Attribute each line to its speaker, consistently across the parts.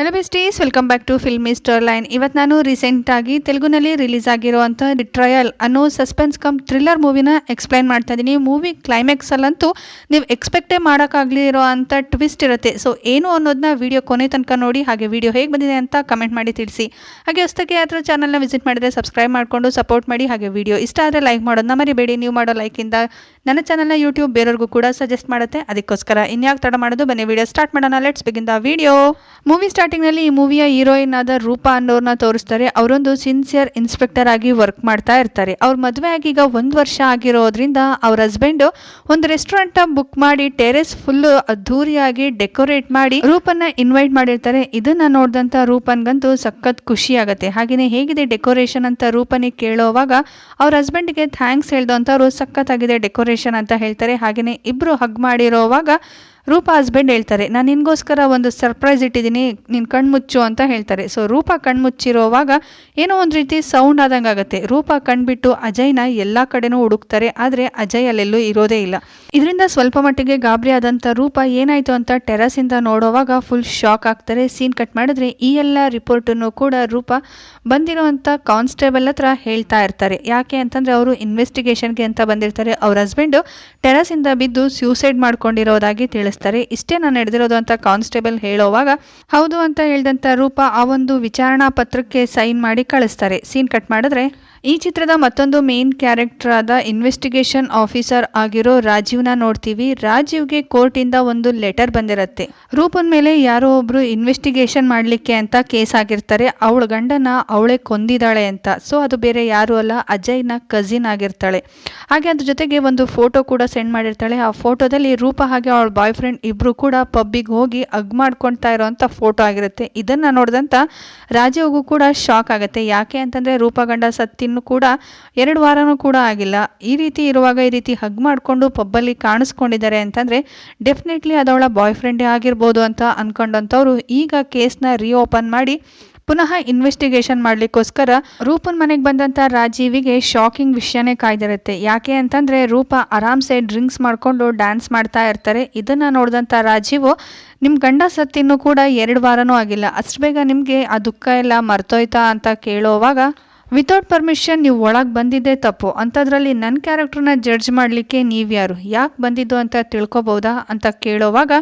Speaker 1: Hello besties welcome back to filmy store line ಇವತ್ತು ನಾನು ರೀಸೆಂಟಾಗಿ ತೆಲುಗುನಲ್ಲಿ ರಿಲೀಸ್ ಆಗಿರುವಂಥ ದಿ ಟ್ರಯಲ್ ಅನ್ನೋ ಸಸ್ಪೆನ್ಸ್ ಕಮ್ ಥ್ರಿಲ್ಲರ್ ಮೂವಿನ ಎಕ್ಸ್ಪ್ಲೈನ್ ಮಾಡ್ತಾ ಇದ್ದೀನಿ. ಮೂವಿ ಕ್ಲೈಮ್ಯಾಕ್ಸಲ್ಲಂತೂ ನೀವು ಎಕ್ಸ್ಪೆಕ್ಟೇ ಮಾಡೋಕ್ಕಾಗಲಿರೋ ಅಂಥ ಟ್ವಿಸ್ಟ್ ಇರುತ್ತೆ. ಸೊ ಏನು ಅನ್ನೋದನ್ನ ವೀಡಿಯೋ ಕೊನೆ ತನಕ ನೋಡಿ, ಹಾಗೆ ವೀಡಿಯೋ ಹೇಗೆ ಬಂದಿದೆ ಅಂತ ಕಮೆಂಟ್ ಮಾಡಿ ತಿಳಿಸಿ. ಹಾಗೆ ಹೊಸದಾಗಿ ಯಾತ್ರ ಚಾನಲ್ನ ವಿಸಿಟ್ ಮಾಡಿದರೆ ಸಬ್ಸ್ಕ್ರೈಬ್ ಮಾಡಿಕೊಂಡು ಸಪೋರ್ಟ್ ಮಾಡಿ, ಹಾಗೆ ವೀಡಿಯೋ ಇಷ್ಟ ಆದರೆ ಲೈಕ್ ಮಾಡೋದನ್ನ ಮರಿಬೇಡಿ. ನೀವು ಮಾಡೋ ಲೈಕಿಂದ ನನ್ನ ಚಾನಲ್ನ ಯೂಟ್ಯೂಬ್ ಬೇರೆಯವ್ರಿಗೂ ಕೂಡ ಸಜೆಸ್ಟ್ ಮಾಡುತ್ತೆ. ಅದಕ್ಕೋಸ್ಕರ ಇನ್ಯಾಕೆ ತಡ ಮಾಡೋದು, ಬನ್ನಿ ವಿಡಿಯೋ ಸ್ಟಾರ್ಟ್ ಮಾಡೋಣ. Let's begin the video movie ಸ್ಟಾರ್ಟಿಂಗ್ನಲ್ಲಿ ಈ ಮೂವಿಯ ಹೀರೋಯಿನ್ ಆದ ರೂಪಾ ಅನ್ನೋರ್ನ ತೋರಿಸ್ತಾರೆ. ಅವರೊಂದು ಸಿನ್ಸಿಯರ್ ಇನ್ಸ್ಪೆಕ್ಟರ್ ಆಗಿ ವರ್ಕ್ ಮಾಡ್ತಾ ಇರ್ತಾರೆ. ಅವ್ರ ಮದುವೆ ಆಗಿ ಈಗ ಒಂದು ವರ್ಷ ಆಗಿರೋದ್ರಿಂದ ಅವ್ರ ಹಸ್ಬೆಂಡು ಒಂದು ರೆಸ್ಟೋರೆಂಟ್ ಬುಕ್ ಮಾಡಿ ಟೆರೆಸ್ ಫುಲ್ ಅದ್ಧೂರಿಯಾಗಿ ಡೆಕೋರೇಟ್ ಮಾಡಿ ರೂಪನ್ನ ಇನ್ವೈಟ್ ಮಾಡಿರ್ತಾರೆ. ಇದನ್ನ ನೋಡಿದಂತ ರೂಪನ್ಗಂತೂ ಸಖತ್ ಖುಷಿ ಆಗುತ್ತೆ. ಹಾಗೆಯೇ ಹೇಗಿದೆ ಡೆಕೋರೇಷನ್ ಅಂತ ರೂಪನಿಗೆ ಕೇಳೋವಾಗ ಅವ್ರ ಹಸ್ಬೆಂಡ್ಗೆ ಥ್ಯಾಂಕ್ಸ್ ಹೇಳ್ದಂಥವ್ರು ಸಖತ್ತಾಗಿದೆ ಡೆಕೋರೇಷನ್ ಅಂತ ಹೇಳ್ತಾರೆ. ಹಾಗೆಯೇ ಇಬ್ರು ಹಗ್ ಮಾಡಿರೋವಾಗ ರೂಪಾ ಹಸ್ಬೆಂಡ್ ಹೇಳ್ತಾರೆ, ನಾನು ನಿನಗೋಸ್ಕರ ಒಂದು ಸರ್ಪ್ರೈಸ್ ಇಟ್ಟಿದ್ದೀನಿ, ನೀನು ಕಣ್ಮುಚ್ಚು ಅಂತ ಹೇಳ್ತಾರೆ. ಸೊ ರೂಪ ಕಣ್ಮುಚ್ಚಿರೋವಾಗ ಏನೋ ಒಂದು ರೀತಿ ಸೌಂಡ್ ಆದಂಗೆ ಆಗುತ್ತೆ. ರೂಪ ಕಣ್ಬಿಟ್ಟು ಅಜಯ್ನ ಎಲ್ಲ ಕಡೆನೂ ಹುಡುಕ್ತಾರೆ, ಆದರೆ ಅಜಯ್ ಅಲ್ಲೆಲ್ಲೂ ಇರೋದೇ ಇಲ್ಲ. ಇದರಿಂದ ಸ್ವಲ್ಪ ಮಟ್ಟಿಗೆ ಗಾಬರಿ ಆದಂಥ ರೂಪ ಏನಾಯಿತು ಅಂತ ಟೆರಸಿಂದ ನೋಡೋವಾಗ ಫುಲ್ ಶಾಕ್ ಆಗ್ತಾರೆ. ಸೀನ್ ಕಟ್ ಮಾಡಿದ್ರೆ ಈ ಎಲ್ಲ ರಿಪೋರ್ಟನ್ನು ಕೂಡ ರೂಪ ಬಂದಿರೋವಂಥ ಕಾನ್ಸ್ಟೇಬಲ್ ಹತ್ರ ಹೇಳ್ತಾ ಇರ್ತಾರೆ. ಯಾಕೆ ಅಂತಂದರೆ ಅವರು ಇನ್ವೆಸ್ಟಿಗೇಷನ್ಗೆ ಅಂತ ಬಂದಿರ್ತಾರೆ. ಅವ್ರ ಹಸ್ಬೆಂಡು ಟೆರಸಿಂದ ಬಿದ್ದು ಸ್ಯೂಸೈಡ್ ಮಾಡ್ಕೊಂಡಿರೋದಾಗಿ ತಿಳಿಸ್ತಾರೆ. ಇಷ್ಟೇ ನಾನು ನಡೆದಿರೋದು ಅಂತ ಕಾನ್ಸ್ಟೇಬಲ್ ಹೇಳೋವಾಗ, ಹೌದು ಅಂತ ಹೇಳಿದಂಥ ರೂಪ ಆ ಒಂದು ವಿಚಾರಣಾ ಪತ್ರಕ್ಕೆ ಸೈನ್ ಮಾಡಿ ಕಳಿಸ್ತಾರೆ. ಸೀನ್ ಕಟ್ ಮಾಡಿದ್ರೆ ಈ ಚಿತ್ರದ ಮತ್ತೊಂದು ಮೇನ್ ಕ್ಯಾರೆಕ್ಟರ್ ಆದ ಇನ್ವೆಸ್ಟಿಗೇಷನ್ ಆಫೀಸರ್ ಆಗಿರೋ ರಾಜೀವ್ನ ನೋಡ್ತೀವಿ. ರಾಜೀವ್ಗೆ ಕೋರ್ಟಿಂದ ಒಂದು ಲೆಟರ್ ಬಂದಿರತ್ತೆ. ರೂಪನ್ ಮೇಲೆ ಯಾರೋ ಒಬ್ರು ಇನ್ವೆಸ್ಟಿಗೇಷನ್ ಮಾಡಲಿಕ್ಕೆ ಅಂತ ಕೇಸ್ ಆಗಿರ್ತಾರೆ. ಅವಳ ಗಂಡನ ಅವಳೇ ಕೊಂದಿದ್ದಾಳೆ ಅಂತ. ಸೊ ಅದು ಬೇರೆ ಯಾರು ಅಲ್ಲ, ಅಜಯ್ನ ಕಸಿನ್ ಆಗಿರ್ತಾಳೆ. ಹಾಗೆ ಅದ್ರ ಜೊತೆಗೆ ಒಂದು ಫೋಟೋ ಕೂಡ ಸೆಂಡ್ ಮಾಡಿರ್ತಾಳೆ. ಆ ಫೋಟೋದಲ್ಲಿ ರೂಪ ಹಾಗೆ ಅವಳ ಬಾಯ್ ಫ್ರೆಂಡ್ ಇಬ್ರು ಕೂಡ ಪಬ್ಬಿಗೆ ಹೋಗಿ ಅಗ್ ಮಾಡ್ಕೊಳ್ತಾ ಇರೋಂಥ ಫೋಟೋ ಆಗಿರುತ್ತೆ. ಇದನ್ನ ನೋಡಿದಂತ ರಾಜೀವ್ಗೂ ಕೂಡ ಶಾಕ್ ಆಗುತ್ತೆ. ಯಾಕೆ ಅಂತಂದ್ರೆ ರೂಪ ಗಂಡ ಸತ್ತಿನ್ನು ಕೂಡ ಎರಡು ವಾರನೂ ಕೂಡ ಆಗಿಲ್ಲ. ಈ ರೀತಿ ಇರುವಾಗ ಈ ರೀತಿ ಹಗ್ ಮಾಡಿಕೊಂಡು ಪಬ್ಬಲ್ಲಿ ಕಾಣಿಸ್ಕೊಂಡಿದ್ದಾರೆ ಅಂತಂದರೆ ಡೆಫಿನೆಟ್ಲಿ ಅದವಳ ಬಾಯ್ ಫ್ರೆಂಡೇ ಆಗಿರ್ಬೋದು ಅಂತ ಅಂದ್ಕೊಂಡಂಥವ್ರು ಈಗ ಕೇಸ್ನ ರೀಓಪನ್ ಮಾಡಿ ಪುನಃ ಇನ್ವೆಸ್ಟಿಗೇಷನ್ ಮಾಡಲಿಕ್ಕೋಸ್ಕರ ರೂಪನ್ ಮನೆಗೆ ಬಂದಂಥ ರಾಜೀವಿಗೆ ಶಾಕಿಂಗ್ ವಿಷಯನೇ ಕಾಯ್ದಿರುತ್ತೆ. ಯಾಕೆ ಅಂತಂದರೆ ರೂಪ ಆರಾಮ್ಸೆ ಡ್ರಿಂಕ್ಸ್ ಮಾಡಿಕೊಂಡು ಡ್ಯಾನ್ಸ್ ಮಾಡ್ತಾ ಇರ್ತಾರೆ. ಇದನ್ನು ನೋಡಿದಂಥ ರಾಜೀವು ನಿಮ್ಮ ಗಂಡ ಸತ್ತಿನೂ ಕೂಡ ಎರಡು ವಾರನೂ ಆಗಿಲ್ಲ. ಅಷ್ಟು ಬೇಗ ನಿಮಗೆ ಆ ದುಃಖ ಎಲ್ಲ ಮರ್ತೋಯ್ತಾ ಅಂತ ಕೇಳೋವಾಗ ವಿತೌಟ್ ಪರ್ಮಿಷನ್ ನೀವು ಒಳಗೆ ಬಂದಿದ್ದೇ ತಪ್ಪು. ಅಂಥದ್ರಲ್ಲಿ ನನ್ನ ಕ್ಯಾರೆಕ್ಟರ್ನ ಜಡ್ಜ್ ಮಾಡಲಿಕ್ಕೆ ನೀವು ಯಾರು? ಯಾಕೆ ಬಂದಿದ್ದು ಅಂತ ತಿಳ್ಕೊಬೋದಾ ಅಂತ ಕೇಳೋವಾಗ,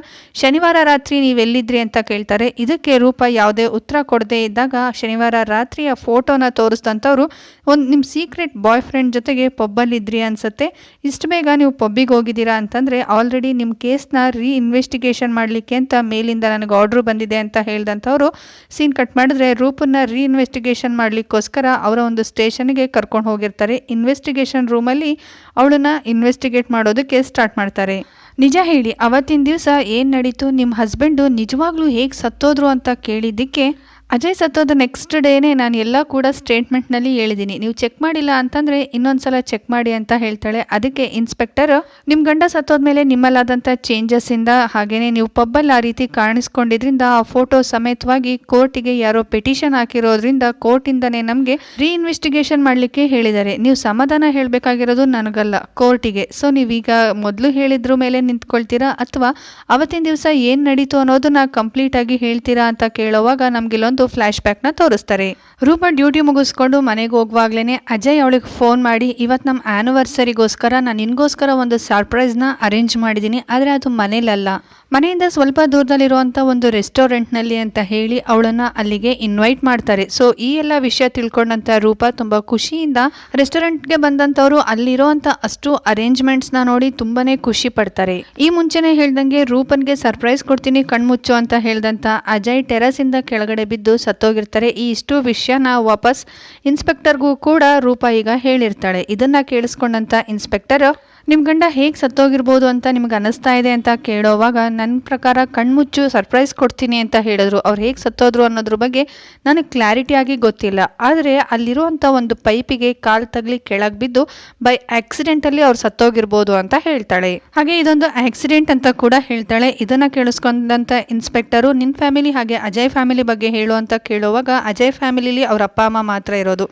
Speaker 1: ಶನಿವಾರ ರಾತ್ರಿ ನೀವು ಎಲ್ಲಿದ್ರಿ ಅಂತ ಕೇಳ್ತಾರೆ. ಇದಕ್ಕೆ ರೂಪ ಯಾವುದೇ ಉತ್ತರ ಕೊಡದೇ ಇದ್ದಾಗ, ಶನಿವಾರ ರಾತ್ರಿಯ ಫೋಟೋನ ತೋರಿಸ್ದಂಥವ್ರು ಒಂದು ನಿಮ್ಮ ಸೀಕ್ರೆಟ್ ಬಾಯ್ ಫ್ರೆಂಡ್ ಜೊತೆಗೆ ಪಬ್ಬಲ್ಲಿದ್ರಿ ಅನಿಸುತ್ತೆ. ಇಷ್ಟು ಬೇಗ ನೀವು ಪಬ್ಬಿಗೆ ಹೋಗಿದ್ದೀರಾ ಅಂತಂದರೆ ಆಲ್ರೆಡಿ ನಿಮ್ಮ ಕೇಸ್ನ ರೀ ಇನ್ವೆಸ್ಟಿಗೇಷನ್ ಮಾಡಲಿಕ್ಕೆ ಅಂತ ಮೇಲಿಂದ ನನಗೆ ಆರ್ಡ್ರ್ ಬಂದಿದೆ ಅಂತ ಹೇಳ್ದಂಥವ್ರು ಸೀನ್ ಕಟ್ ಮಾಡಿದ್ರೆ ರೂಪನ್ನ ರೀ ಇನ್ವೆಸ್ಟಿಗೇಷನ್ ಮಾಡಲಿಕ್ಕೋಸ್ಕರ ಅವರ ಒಂದು ಸ್ಟೇಷನ್ಗೆ ಕರ್ಕೊಂಡು ಹೋಗಿರ್ತಾರೆ. ಇನ್ವೆಸ್ಟಿಗೇಷನ್ ರೂಮಲ್ಲಿ ಅವಳನ್ನ ಇನ್ವೆಸ್ಟಿಗೇಟ್ ಮಾಡೋದಕ್ಕೆ ಸ್ಟಾರ್ಟ್ ಮಾಡ್ತಾರೆ. ನಿಜ ಹೇಳಿ, ಅವತ್ತಿನ ದಿವಸ ಏನು ನಡೀತು? ನಿಮ್ಮ ಹಸ್ಬೆಂಡು ನಿಜವಾಗ್ಲೂ ಹೇಗೆ ಸತ್ತೋದ್ರು ಅಂತ ಕೇಳಿದ್ದಕ್ಕೆ ಅಜಯ್ ಸತ್ತೋದ ನೆಕ್ಸ್ಟ್ ಡೇನೇ ನಾನು ಎಲ್ಲ ಕೂಡ ಸ್ಟೇಟ್ಮೆಂಟ್ನಲ್ಲಿ ಹೇಳಿದ್ದೀನಿ ನೀವು ಚೆಕ್ ಮಾಡಿಲ್ಲ ಅಂತಂದರೆ ಇನ್ನೊಂದು ಸಲ ಚೆಕ್ ಮಾಡಿ ಅಂತ ಹೇಳ್ತಾಳೆ. ಅದಕ್ಕೆ ಇನ್ಸ್ಪೆಕ್ಟರ್ ನಿಮ್ಮ ಗಂಡ ಸತ್ತೋದ್ಮೇಲೆ ನಿಮ್ಮಲ್ಲಾದಂಥ ಚೇಂಜಸ್ಸಿಂದ ಹಾಗೆಯೇ ನೀವು ಪಬ್ಬಲ್ಲಿ ಆ ರೀತಿ ಕಾಣಿಸ್ಕೊಂಡಿದ್ರಿಂದ ಆ ಫೋಟೋ ಸಮೇತವಾಗಿ ಕೋರ್ಟಿಗೆ ಯಾರೋ ಪಿಟಿಷನ್ ಹಾಕಿರೋದ್ರಿಂದ ಕೋರ್ಟಿಂದನೇ ನಮಗೆ ರೀ ಇನ್ವೆಸ್ಟಿಗೇಷನ್ ಮಾಡಲಿಕ್ಕೆ ಹೇಳಿದ್ದಾರೆ. ನೀವು ಸಮಾಧಾನ ಹೇಳಬೇಕಾಗಿರೋದು ನನಗಲ್ಲ ಕೋರ್ಟಿಗೆ ಸೊ ನೀವೀಗ ಮೊದಲು ಹೇಳಿದ್ರ ಮೇಲೆ ನಿಂತ್ಕೊಳ್ತೀರಾ? ಅಥವಾ ಅವತ್ತಿನ ದಿವಸ ಏನು ನಡೀತು ಅನ್ನೋದನ್ನ ಕಂಪ್ಲೀಟಾಗಿ ಹೇಳ್ತೀರಾ ಅಂತ ಕೇಳೋವಾಗ ನಮಗಿಲ್ಲೊಂದು ಫ್ಲ್ಯಾಶ್ ಬ್ಯಾಕ್ನ ತೋರಿಸ್ತಾರೆ. ರೂಪ ಡ್ಯೂಟಿ ಮುಗಿಸ್ಕೊಂಡು ಮನೆಗೆ ಹೋಗುವಾಗ್ಲೇ ಅಜಯ್ ಅವಳಿಗೆ ಫೋನ್ ಮಾಡಿ ಇವತ್ತು ನಮ್ಮ ಆ್ಯನಿವರ್ಸರಿಗೋಸ್ಕರ ನಾನು ನಿನಗೋಸ್ಕರ ಒಂದು ಸರ್ಪ್ರೈಸ್ನ ಅರೇಂಜ್ ಮಾಡಿದ್ದೀನಿ ಆದರೆ ಅದು ಮನೇಲಲ್ಲ. ಮನೆಯಿಂದ ಸ್ವಲ್ಪ ದೂರದಲ್ಲಿರುವಂಥ ಒಂದು ರೆಸ್ಟೋರೆಂಟ್ನಲ್ಲಿ ಅಂತ ಹೇಳಿ ಅವಳನ್ನು ಅಲ್ಲಿಗೆ ಇನ್ವೈಟ್ ಮಾಡ್ತಾರೆ. ಸೊ ಈ ಎಲ್ಲ ವಿಷಯ ತಿಳ್ಕೊಂಡಂಥ ರೂಪ ತುಂಬ ಖುಷಿಯಿಂದ ರೆಸ್ಟೋರೆಂಟ್ಗೆ ಬಂದಂಥವರು ಅಲ್ಲಿರೋಂಥ ಅಷ್ಟು ಅರೇಂಜ್ಮೆಂಟ್ಸ್ನ ನೋಡಿ ತುಂಬಾನೇ ಖುಷಿ ಪಡ್ತಾರೆ. ಈ ಮುಂಚೆನೇ ಹೇಳ್ದಂಗೆ ರೂಪನ್ಗೆ ಸರ್ಪ್ರೈಸ್ ಕೊಡ್ತೀನಿ ಕಣ್ಮುಚ್ಚು ಅಂತ ಹೇಳ್ದಂಥ ಅಜಯ್ ಟೆರಸಿಂದ ಕೆಳಗಡೆ ಬಿದ್ದು ಸತ್ತೋಗಿರ್ತಾರೆ. ಈ ಇಷ್ಟು ವಿಷಯನ ವಾಪಸ್ ಇನ್ಸ್ಪೆಕ್ಟರ್ಗೂ ಕೂಡ ರೂಪ ಈಗ ಹೇಳಿರ್ತಾಳೆ. ಇದನ್ನ ಕೇಳಿಸ್ಕೊಂಡಂತ ಇನ್ಸ್ಪೆಕ್ಟರ್ ನಿಮ್ಮ ಗಂಡ ಹೇಗೆ ಸತ್ತೋಗಿರ್ಬೋದು ಅಂತ ನಿಮ್ಗೆ ಅನ್ನಿಸ್ತಾ ಇದೆ ಅಂತ ಕೇಳೋವಾಗ ನನ್ನ ಪ್ರಕಾರ ಕಣ್ಮುಚ್ಚು ಸರ್ಪ್ರೈಸ್ ಕೊಡ್ತೀನಿ ಅಂತ ಹೇಳಿದ್ರು. ಅವ್ರು ಹೇಗೆ ಸತ್ತೋದ್ರು ಅನ್ನೋದ್ರ ಬಗ್ಗೆ ನನಗೆ ಕ್ಲಾರಿಟಿಯಾಗಿ ಗೊತ್ತಿಲ್ಲ. ಆದರೆ ಅಲ್ಲಿರುವಂಥ ಒಂದು ಪೈಪಿಗೆ ಕಾಲು ತಗ್ಲಿ ಕೆಳಗೆ ಬಿದ್ದು ಬೈ ಆಕ್ಸಿಡೆಂಟಲ್ಲಿ ಅವ್ರು ಸತ್ತೋಗಿರ್ಬೋದು ಅಂತ ಹೇಳ್ತಾಳೆ. ಹಾಗೆ ಇದೊಂದು ಆಕ್ಸಿಡೆಂಟ್ ಅಂತ ಕೂಡ ಹೇಳ್ತಾಳೆ. ಇದನ್ನು ಕೇಳಿಸ್ಕೊಂಡಂಥ ಇನ್ಸ್ಪೆಕ್ಟರು ನಿನ್ನ ಫ್ಯಾಮಿಲಿ ಹಾಗೆ ಅಜಯ್ ಫ್ಯಾಮಿಲಿ ಬಗ್ಗೆ ಹೇಳು ಅಂತ ಕೇಳುವಾಗ ಅಜಯ್ ಫ್ಯಾಮಿಲಿಲಿ ಅವ್ರ ಅಪ್ಪ, ಅಮ್ಮ ಮಾತ್ರ ಇರೋದು.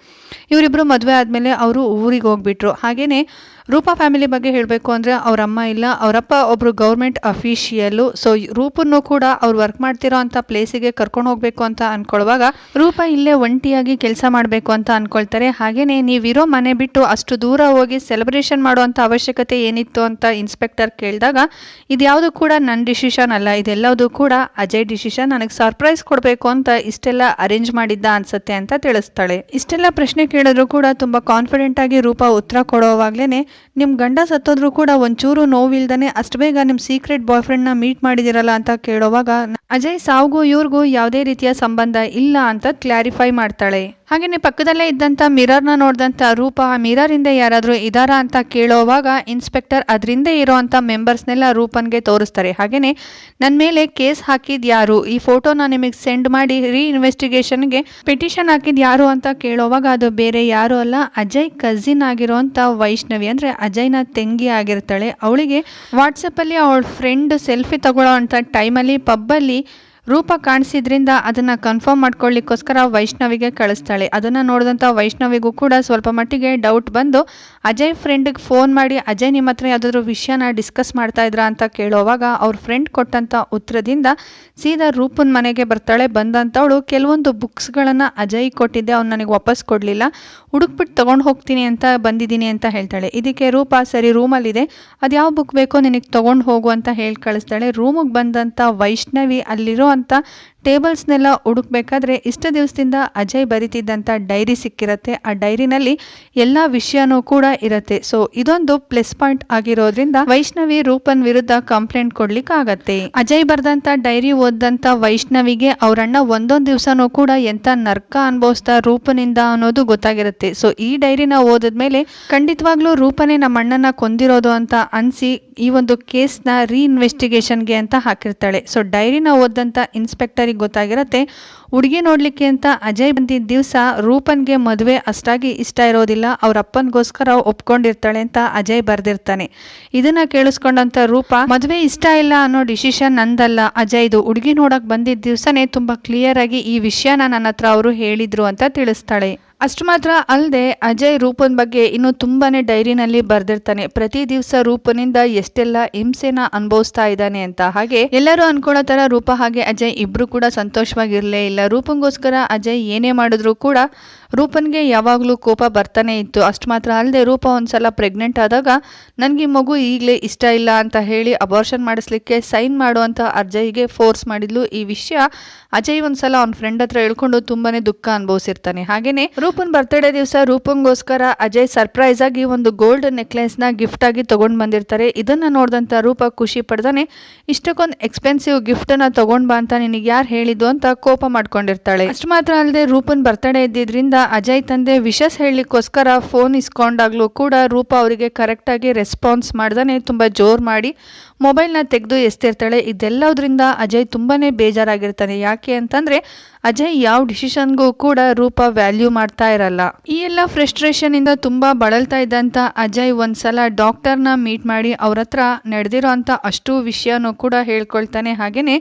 Speaker 1: ಇವರಿಬ್ಬರು ಮದುವೆ ಆದಮೇಲೆ ಅವರು ಊರಿಗೆ ಹೋಗ್ಬಿಟ್ರು. ಹಾಗೇನೆ ರೂಪಾ ಫ್ಯಾಮಿಲಿ ಬಗ್ಗೆ ಹೇಳಬೇಕು ಅಂದರೆ ಅವ್ರ ಅಮ್ಮ ಇಲ್ಲ, ಅವರಪ್ಪ ಒಬ್ಬರು ಗೌರ್ಮೆಂಟ್ ಅಫಿಷಿಯಲ್ಲು. ಸೊ ರೂಪನ್ನು ಕೂಡ ಅವ್ರು ವರ್ಕ್ ಮಾಡ್ತಿರೋ ಅಂಥ ಪ್ಲೇಸಿಗೆ ಕರ್ಕೊಂಡು ಹೋಗಬೇಕು ಅಂತ ಅಂದ್ಕೊಳ್ಳುವಾಗ ರೂಪ ಇಲ್ಲೇ ಒಂಟಿಯಾಗಿ ಕೆಲಸ ಮಾಡಬೇಕು ಅಂತ ಅಂದ್ಕೊಳ್ತಾರೆ ಹಾಗೆಯೇ ನೀವಿರೋ ಮನೆ ಬಿಟ್ಟು ಅಷ್ಟು ದೂರ ಹೋಗಿ ಸೆಲೆಬ್ರೇಷನ್ ಮಾಡುವಂಥ ಅವಶ್ಯಕತೆ ಏನಿತ್ತು ಅಂತ ಇನ್ಸ್ಪೆಕ್ಟರ್ ಕೇಳಿದಾಗ, ಇದ್ಯಾವುದು ಕೂಡ ನನ್ನ ಡಿಸಿಷನ್ ಅಲ್ಲ ಇದೆಲ್ಲವೂ ಕೂಡ ಅಜಯ್ ಡಿಸಿಷನ್ ನನಗೆ ಸರ್ಪ್ರೈಸ್ ಕೊಡಬೇಕು ಅಂತ ಇಷ್ಟೆಲ್ಲ ಅರೇಂಜ್ ಮಾಡಿದ್ದ ಅನ್ಸುತ್ತೆ ಅಂತ ತಿಳಿಸ್ತಾಳೆ. ಇಷ್ಟೆಲ್ಲ ಪ್ರಶ್ನೆ ಕೇಳಿದ್ರು ಕೂಡ ತುಂಬ ಕಾನ್ಫಿಡೆಂಟ್ ಆಗಿ ರೂಪ ಉತ್ತರ ಕೊಡೋವಾಗ್ಲೇ ನಿಮ್ಮ ಗಂಡ ಸತ್ತೋದ್ರೂ ಕೂಡ ಒಂಚೂರು ನೋವಿಲ್ದನೆ ಅಷ್ಟು ಬೇಗ ನಿಮ್ಮ ಸೀಕ್ರೆಟ್ ಬಾಯ್ ಫ್ರೆಂಡ್ನ ಮೀಟ್ ಮಾಡಿದಿರಲ್ಲ ಅಂತ ಕೇಳೋವಾಗ ಅಜಯ್ ಸಾವ್ಗೂ ಇವ್ರಿಗೂ ಯಾವುದೇ ರೀತಿಯ ಸಂಬಂಧ ಇಲ್ಲ ಅಂತ ಕ್ಲಾರಿಫೈ ಮಾಡ್ತಾಳೆ. ಹಾಗೆಯೇ ಪಕ್ಕದಲ್ಲೇ ಇದ್ದಂಥ ಮಿರರ್ನ ನೋಡಿದಂಥ ರೂಪ ಆ ಮಿರರಿಂದ ಯಾರಾದರೂ ಇದ್ದಾರಾ ಅಂತ ಕೇಳೋವಾಗ ಇನ್ಸ್ಪೆಕ್ಟರ್ ಅದರಿಂದ ಇರೋವಂಥ ಮೆಂಬರ್ಸ್ನೆಲ್ಲ ರೂಪನ್ಗೆ ತೋರಿಸ್ತಾರೆ. ಹಾಗೆಯೇ ನನ್ನ ಮೇಲೆ ಕೇಸ್ ಹಾಕಿದ್ ಯಾರು? ಈ ಫೋಟೋನ ನಿಮಗೆ ಸೆಂಡ್ ಮಾಡಿ ರೀ ಇನ್ವೆಸ್ಟಿಗೇಷನ್ಗೆ ಪಿಟಿಷನ್ ಹಾಕಿದ್ ಯಾರು ಅಂತ ಕೇಳೋವಾಗ ಅದು ಬೇರೆ ಯಾರು ಅಲ್ಲ, ಅಜಯ್ ಕಝಿನ್ ಆಗಿರೋವಂಥ ವೈಷ್ಣವಿ ಅಂದರೆ ಅಜಯ್ನ ತಂಗಿ ಆಗಿರ್ತಾಳೆ. ಅವಳಿಗೆ ವಾಟ್ಸಪ್ಪಲ್ಲಿ ಅವಳ ಫ್ರೆಂಡ್ ಸೆಲ್ಫಿ ತಗೊಳ್ಳೋ ಅಂಥ ಟೈಮಲ್ಲಿ ಪಬ್ಬಲ್ಲಿ ರೂಪ ಕಾಣಿಸಿದ್ರಿಂದ ಅದನ್ನು ಕನ್ಫರ್ಮ್ ಮಾಡ್ಕೊಳ್ಳಿಕ್ಕೋಸ್ಕರ ವೈಷ್ಣವಿಗೆ ಕಳಿಸ್ತಾಳೆ. ಅದನ್ನು ನೋಡಿದಂಥ ವೈಷ್ಣವಿಗೂ ಕೂಡ ಸ್ವಲ್ಪ ಮಟ್ಟಿಗೆ ಡೌಟ್ ಬಂದು, ಅಜಯ್ ಫ್ರೆಂಡಿಗೆ ಫೋನ್ ಮಾಡಿ, ಅಜಯ್ ನಿಮ್ಮ ಹತ್ರ ಯಾವುದಾದ್ರೂ ವಿಷಯನ ಡಿಸ್ಕಸ್ ಮಾಡ್ತಾ ಇದ್ರಾ ಅಂತ ಕೇಳೋವಾಗ ಅವ್ರ ಫ್ರೆಂಡ್ ಕೊಟ್ಟಂಥ ಉತ್ತರದಿಂದ ಸೀದಾ ರೂಪನ ಮನೆಗೆ ಬರ್ತಾಳೆ. ಬಂದಂಥವಳು ಕೆಲವೊಂದು ಬುಕ್ಸ್ಗಳನ್ನು ಅಜಯ್ ಕೊಟ್ಟಿದ್ದೆ, ಅವ್ನು ನನಗೆ ವಾಪಸ್ ಕೊಡಲಿಲ್ಲ. ಹುಡುಕ್ಬಿಟ್ಟು ತೊಗೊಂಡು ಹೋಗ್ತೀನಿ ಅಂತ ಬಂದಿದ್ದೀನಿ ಅಂತ ಹೇಳ್ತಾಳೆ. ಇದಕ್ಕೆ ರೂಪ, ಸರಿ, ರೂಮಲ್ಲಿದೆ. ಅದು ಯಾವ ಬುಕ್ ಬೇಕೋ ನಿನಗೆ ತೊಗೊಂಡು ಹೋಗು ಅಂತ ಹೇಳಿ ಕಳಿಸ್ತಾಳೆ. ರೂಮಿಗೆ ಬಂದಂಥ ವೈಷ್ಣವಿ ಅಲ್ಲಿರೋ ಅಂಥ ಟೇಬಲ್ಸ್ನೆಲ್ಲ ಹುಡುಕ್ಬೇಕಾದ್ರೆ ಇಷ್ಟು ದಿವಸದಿಂದ ಅಜಯ್ ಬರಿತಿದ್ದಂಥ ಡೈರಿ ಸಿಕ್ಕಿರತ್ತೆ. ಆ ಡೈರಿನಲ್ಲಿ ಎಲ್ಲ ವಿಷಯನೂ ಕೂಡ ಇರುತ್ತೆ. ಸೊ ಇದೊಂದು ಪ್ಲಸ್ ಪಾಯಿಂಟ್ ಆಗಿರೋದ್ರಿಂದ ವೈಷ್ಣವಿ ರೂಪನ್ ವಿರುದ್ಧ ಕಂಪ್ಲೇಂಟ್ ಕೊಡ್ಲಿಕ್ಕೆ ಆಗತ್ತೆ. ಅಜಯ್ ಬರೆದಂತ ಡೈರಿ ಓದ್ದಂತ ವೈಷ್ಣವಿಗೆ ಅವರಣ್ಣ ಒಂದೊಂದು ದಿವಸನೂ ಕೂಡ ಎಂಥ ನರ್ಕ ಅನುಭವಿಸ್ತಾ ರೂಪನಿಂದ ಅನ್ನೋದು ಗೊತ್ತಾಗಿರುತ್ತೆ. ಸೊ ಈ ಡೈರಿನ ಓದಿದ್ಮೇಲೆ ಖಂಡಿತವಾಗ್ಲೂ ರೂಪನೇ ನಮ್ಮ ಅಣ್ಣನ ಕೊಂದಿರೋದು ಅಂತ ಅನ್ಸಿ ಈ ಒಂದು ಕೇಸ್ನ ರೀ ಇನ್ವೆಸ್ಟಿಗೇಷನ್ಗೆ ಅಂತ ಹಾಕಿರ್ತಾಳೆ. ಸೊ ಡೈರಿನ ಓದಂಥ ಇನ್ಸ್ಪೆಕ್ಟರಿಗೆ ಗೊತ್ತಾಗಿರತ್ತೆ. ಹುಡುಗಿ ನೋಡಲಿಕ್ಕೆ ಅಂತ ಅಜಯ್ ಬಂದಿದ್ದ ದಿವಸ ರೂಪನ್ಗೆ ಮದುವೆ ಅಷ್ಟಾಗಿ ಇಷ್ಟ ಇರೋದಿಲ್ಲ. ಅವ್ರ ಅಪ್ಪನಿಗೋಸ್ಕರ ಒಪ್ಕೊಂಡಿರ್ತಾಳೆ ಅಂತ ಅಜಯ್ ಬರ್ದಿರ್ತಾನೆ. ಇದನ್ನ ಕೇಳಿಸ್ಕೊಂಡಂತ ರೂಪ, ಮದುವೆ ಇಷ್ಟ ಇಲ್ಲ ಅನ್ನೋ ಡಿಸಿಷನ್ ನಂದಲ್ಲ. ಅಜಯ್ದು ಹುಡುಗಿ ನೋಡಕ್ ಬಂದಿದ್ದ ದಿವಸನೇ ತುಂಬಾ ಕ್ಲಿಯರ್ ಆಗಿ ಈ ವಿಷಯನ ನನ್ನ ಹತ್ರ ಅವರು ಹೇಳಿದ್ರು ಅಂತ ತಿಳಿಸ್ತಾಳೆ. ಅಷ್ಟು ಮಾತ್ರ ಅಲ್ಲದೆ ಅಜಯ್ ರೂಪನ್ ಬಗ್ಗೆ ಇನ್ನೂ ತುಂಬಾ ಡೈರಿನಲ್ಲಿ ಬರೆದಿರ್ತಾನೆ. ಪ್ರತಿ ದಿವಸ ರೂಪನಿಂದ ಎಷ್ಟೆಲ್ಲ ಹಿಂಸೆನ ಅನುಭವಿಸ್ತಾ ಇದ್ದಾನೆ ಅಂತ ಹಾಗೆ ಎಲ್ಲರೂ ಅನ್ಕೊಳ್ಳೋ ತರ ರೂಪ ಹಾಗೆ ಅಜಯ್ ಇಬ್ರು ಕೂಡ ಸಂತೋಷವಾಗಿರಲೇ ಇಲ್ಲ. ರೂಪಂಗೋಸ್ಕರ ಅಜಯ್ ಏನೇ ಮಾಡಿದ್ರು ಕೂಡ ರೂಪನ್ಗೆ ಯಾವಾಗಲೂ ಕೋಪ ಬರ್ತಾನೆ ಇತ್ತು. ಅಷ್ಟು ಮಾತ್ರ ಅಲ್ಲದೆ ರೂಪ ಒಂದ್ಸಲ ಪ್ರೆಗ್ನೆಂಟ್ ಆದಾಗ ನನಗೆ ಮಗು ಈಗಲೇ ಇಷ್ಟ ಇಲ್ಲ ಅಂತ ಹೇಳಿ ಅಬಾರ್ಷನ್ ಮಾಡಿಸ್ಲಿಕ್ಕೆ ಸೈನ್ ಮಾಡುವಂಥ ಅಜಯ್ಗೆ ಫೋರ್ಸ್ ಮಾಡಿದ್ಲು. ಈ ವಿಷಯ ಅಜಯ್ ಒಂದ್ಸಲ ಅವ್ನ ಫ್ರೆಂಡ್ ಹತ್ರ ಹೇಳ್ಕೊಂಡು ತುಂಬಾನೇ ದುಃಖ ಅನುಭವಿಸಿರ್ತಾನೆ. ಹಾಗೇನೆ ರೂಪನ್ ಬರ್ತ್ಡೇ ದಿವಸ ರೂಪಂಗೋಸ್ಕರ ಅಜಯ್ ಸರ್ಪ್ರೈಸ್ ಆಗಿ ಒಂದು ಗೋಲ್ಡ್ ನೆಕ್ಲೆಸ್ನ ಗಿಫ್ಟ್ ಆಗಿ ತಗೊಂಡ್ ಬಂದಿರ್ತಾರೆ. ಇದನ್ನ ನೋಡಿದಂತ ರೂಪ ಖುಷಿ ಪಡ್ದಾನೆ. ಇಷ್ಟಕ್ಕೊಂದು ಎಕ್ಸ್ಪೆನ್ಸಿವ್ ಗಿಫ್ಟ್ನ ತಗೊಂಡ್ ಬಾ ಅಂತ ನಿನಗೆ ಯಾರು ಹೇಳಿದ್ದು ಅಂತ ಕೋಪ ಮಾಡ್ಕೊಂಡಿರ್ತಾಳೆ. ಅಷ್ಟು ಮಾತ್ರ ಅಲ್ಲದೆ ರೂಪನ್ ಬರ್ತ್ಡೇ ಇದ್ದಿದ್ರಿಂದ ಅಜಯ್ ತಂದೆ ವಿಶಸ್ ಹೇಳಲಿಕ್ಕೋಸ್ಕರ ಫೋನ್ ಇಸ್ಕೊಂಡಾಗ್ಲೂ ಕೂಡ ರೂಪ ಅವರಿಗೆ ಕರೆಕ್ಟಾಗಿ ರೆಸ್ಪಾನ್ಸ್ ಮಾಡ್ದಾನೆ. ತುಂಬಾ ಜೋರ್ ಮಾಡಿ ಮೊಬೈಲ್ನ ತೆಗೆದು ಎಸ್ತಿರ್ತಾಳೆ. ಇದೆಲ್ಲದರಿಂದ ಅಜಯ್ ತುಂಬಾನೇ ಬೇಜಾರಾಗಿರ್ತಾನೆ. ಯಾಕೆ ಅಂತಂದ್ರೆ ಅಜಯ್ ಯಾವ ಡಿಸಿಷನ್ಗೂ ಕೂಡ ರೂಪ ವ್ಯಾಲ್ಯೂ ಮಾಡ್ತಾ ಇರಲ್ಲ. ಈ ಎಲ್ಲ ಫ್ರಸ್ಟ್ರೇಷನ್ ಇಂದ ತುಂಬಾ ಬಳಲ್ತಾ ಇದ್ದಂತ ಅಜಯ್ ಒಂದ್ಸಲ ಡಾಕ್ಟರ್ನ ಮೀಟ್ ಮಾಡಿ ಅವ್ರ ಹತ್ರ ನಡೆದಿರೋ ಅಂತ ಅಷ್ಟು ವಿಷಯನೂ ಕೂಡ ಹೇಳ್ಕೊಳ್ತಾನೆ ಹಾಗೇನೆ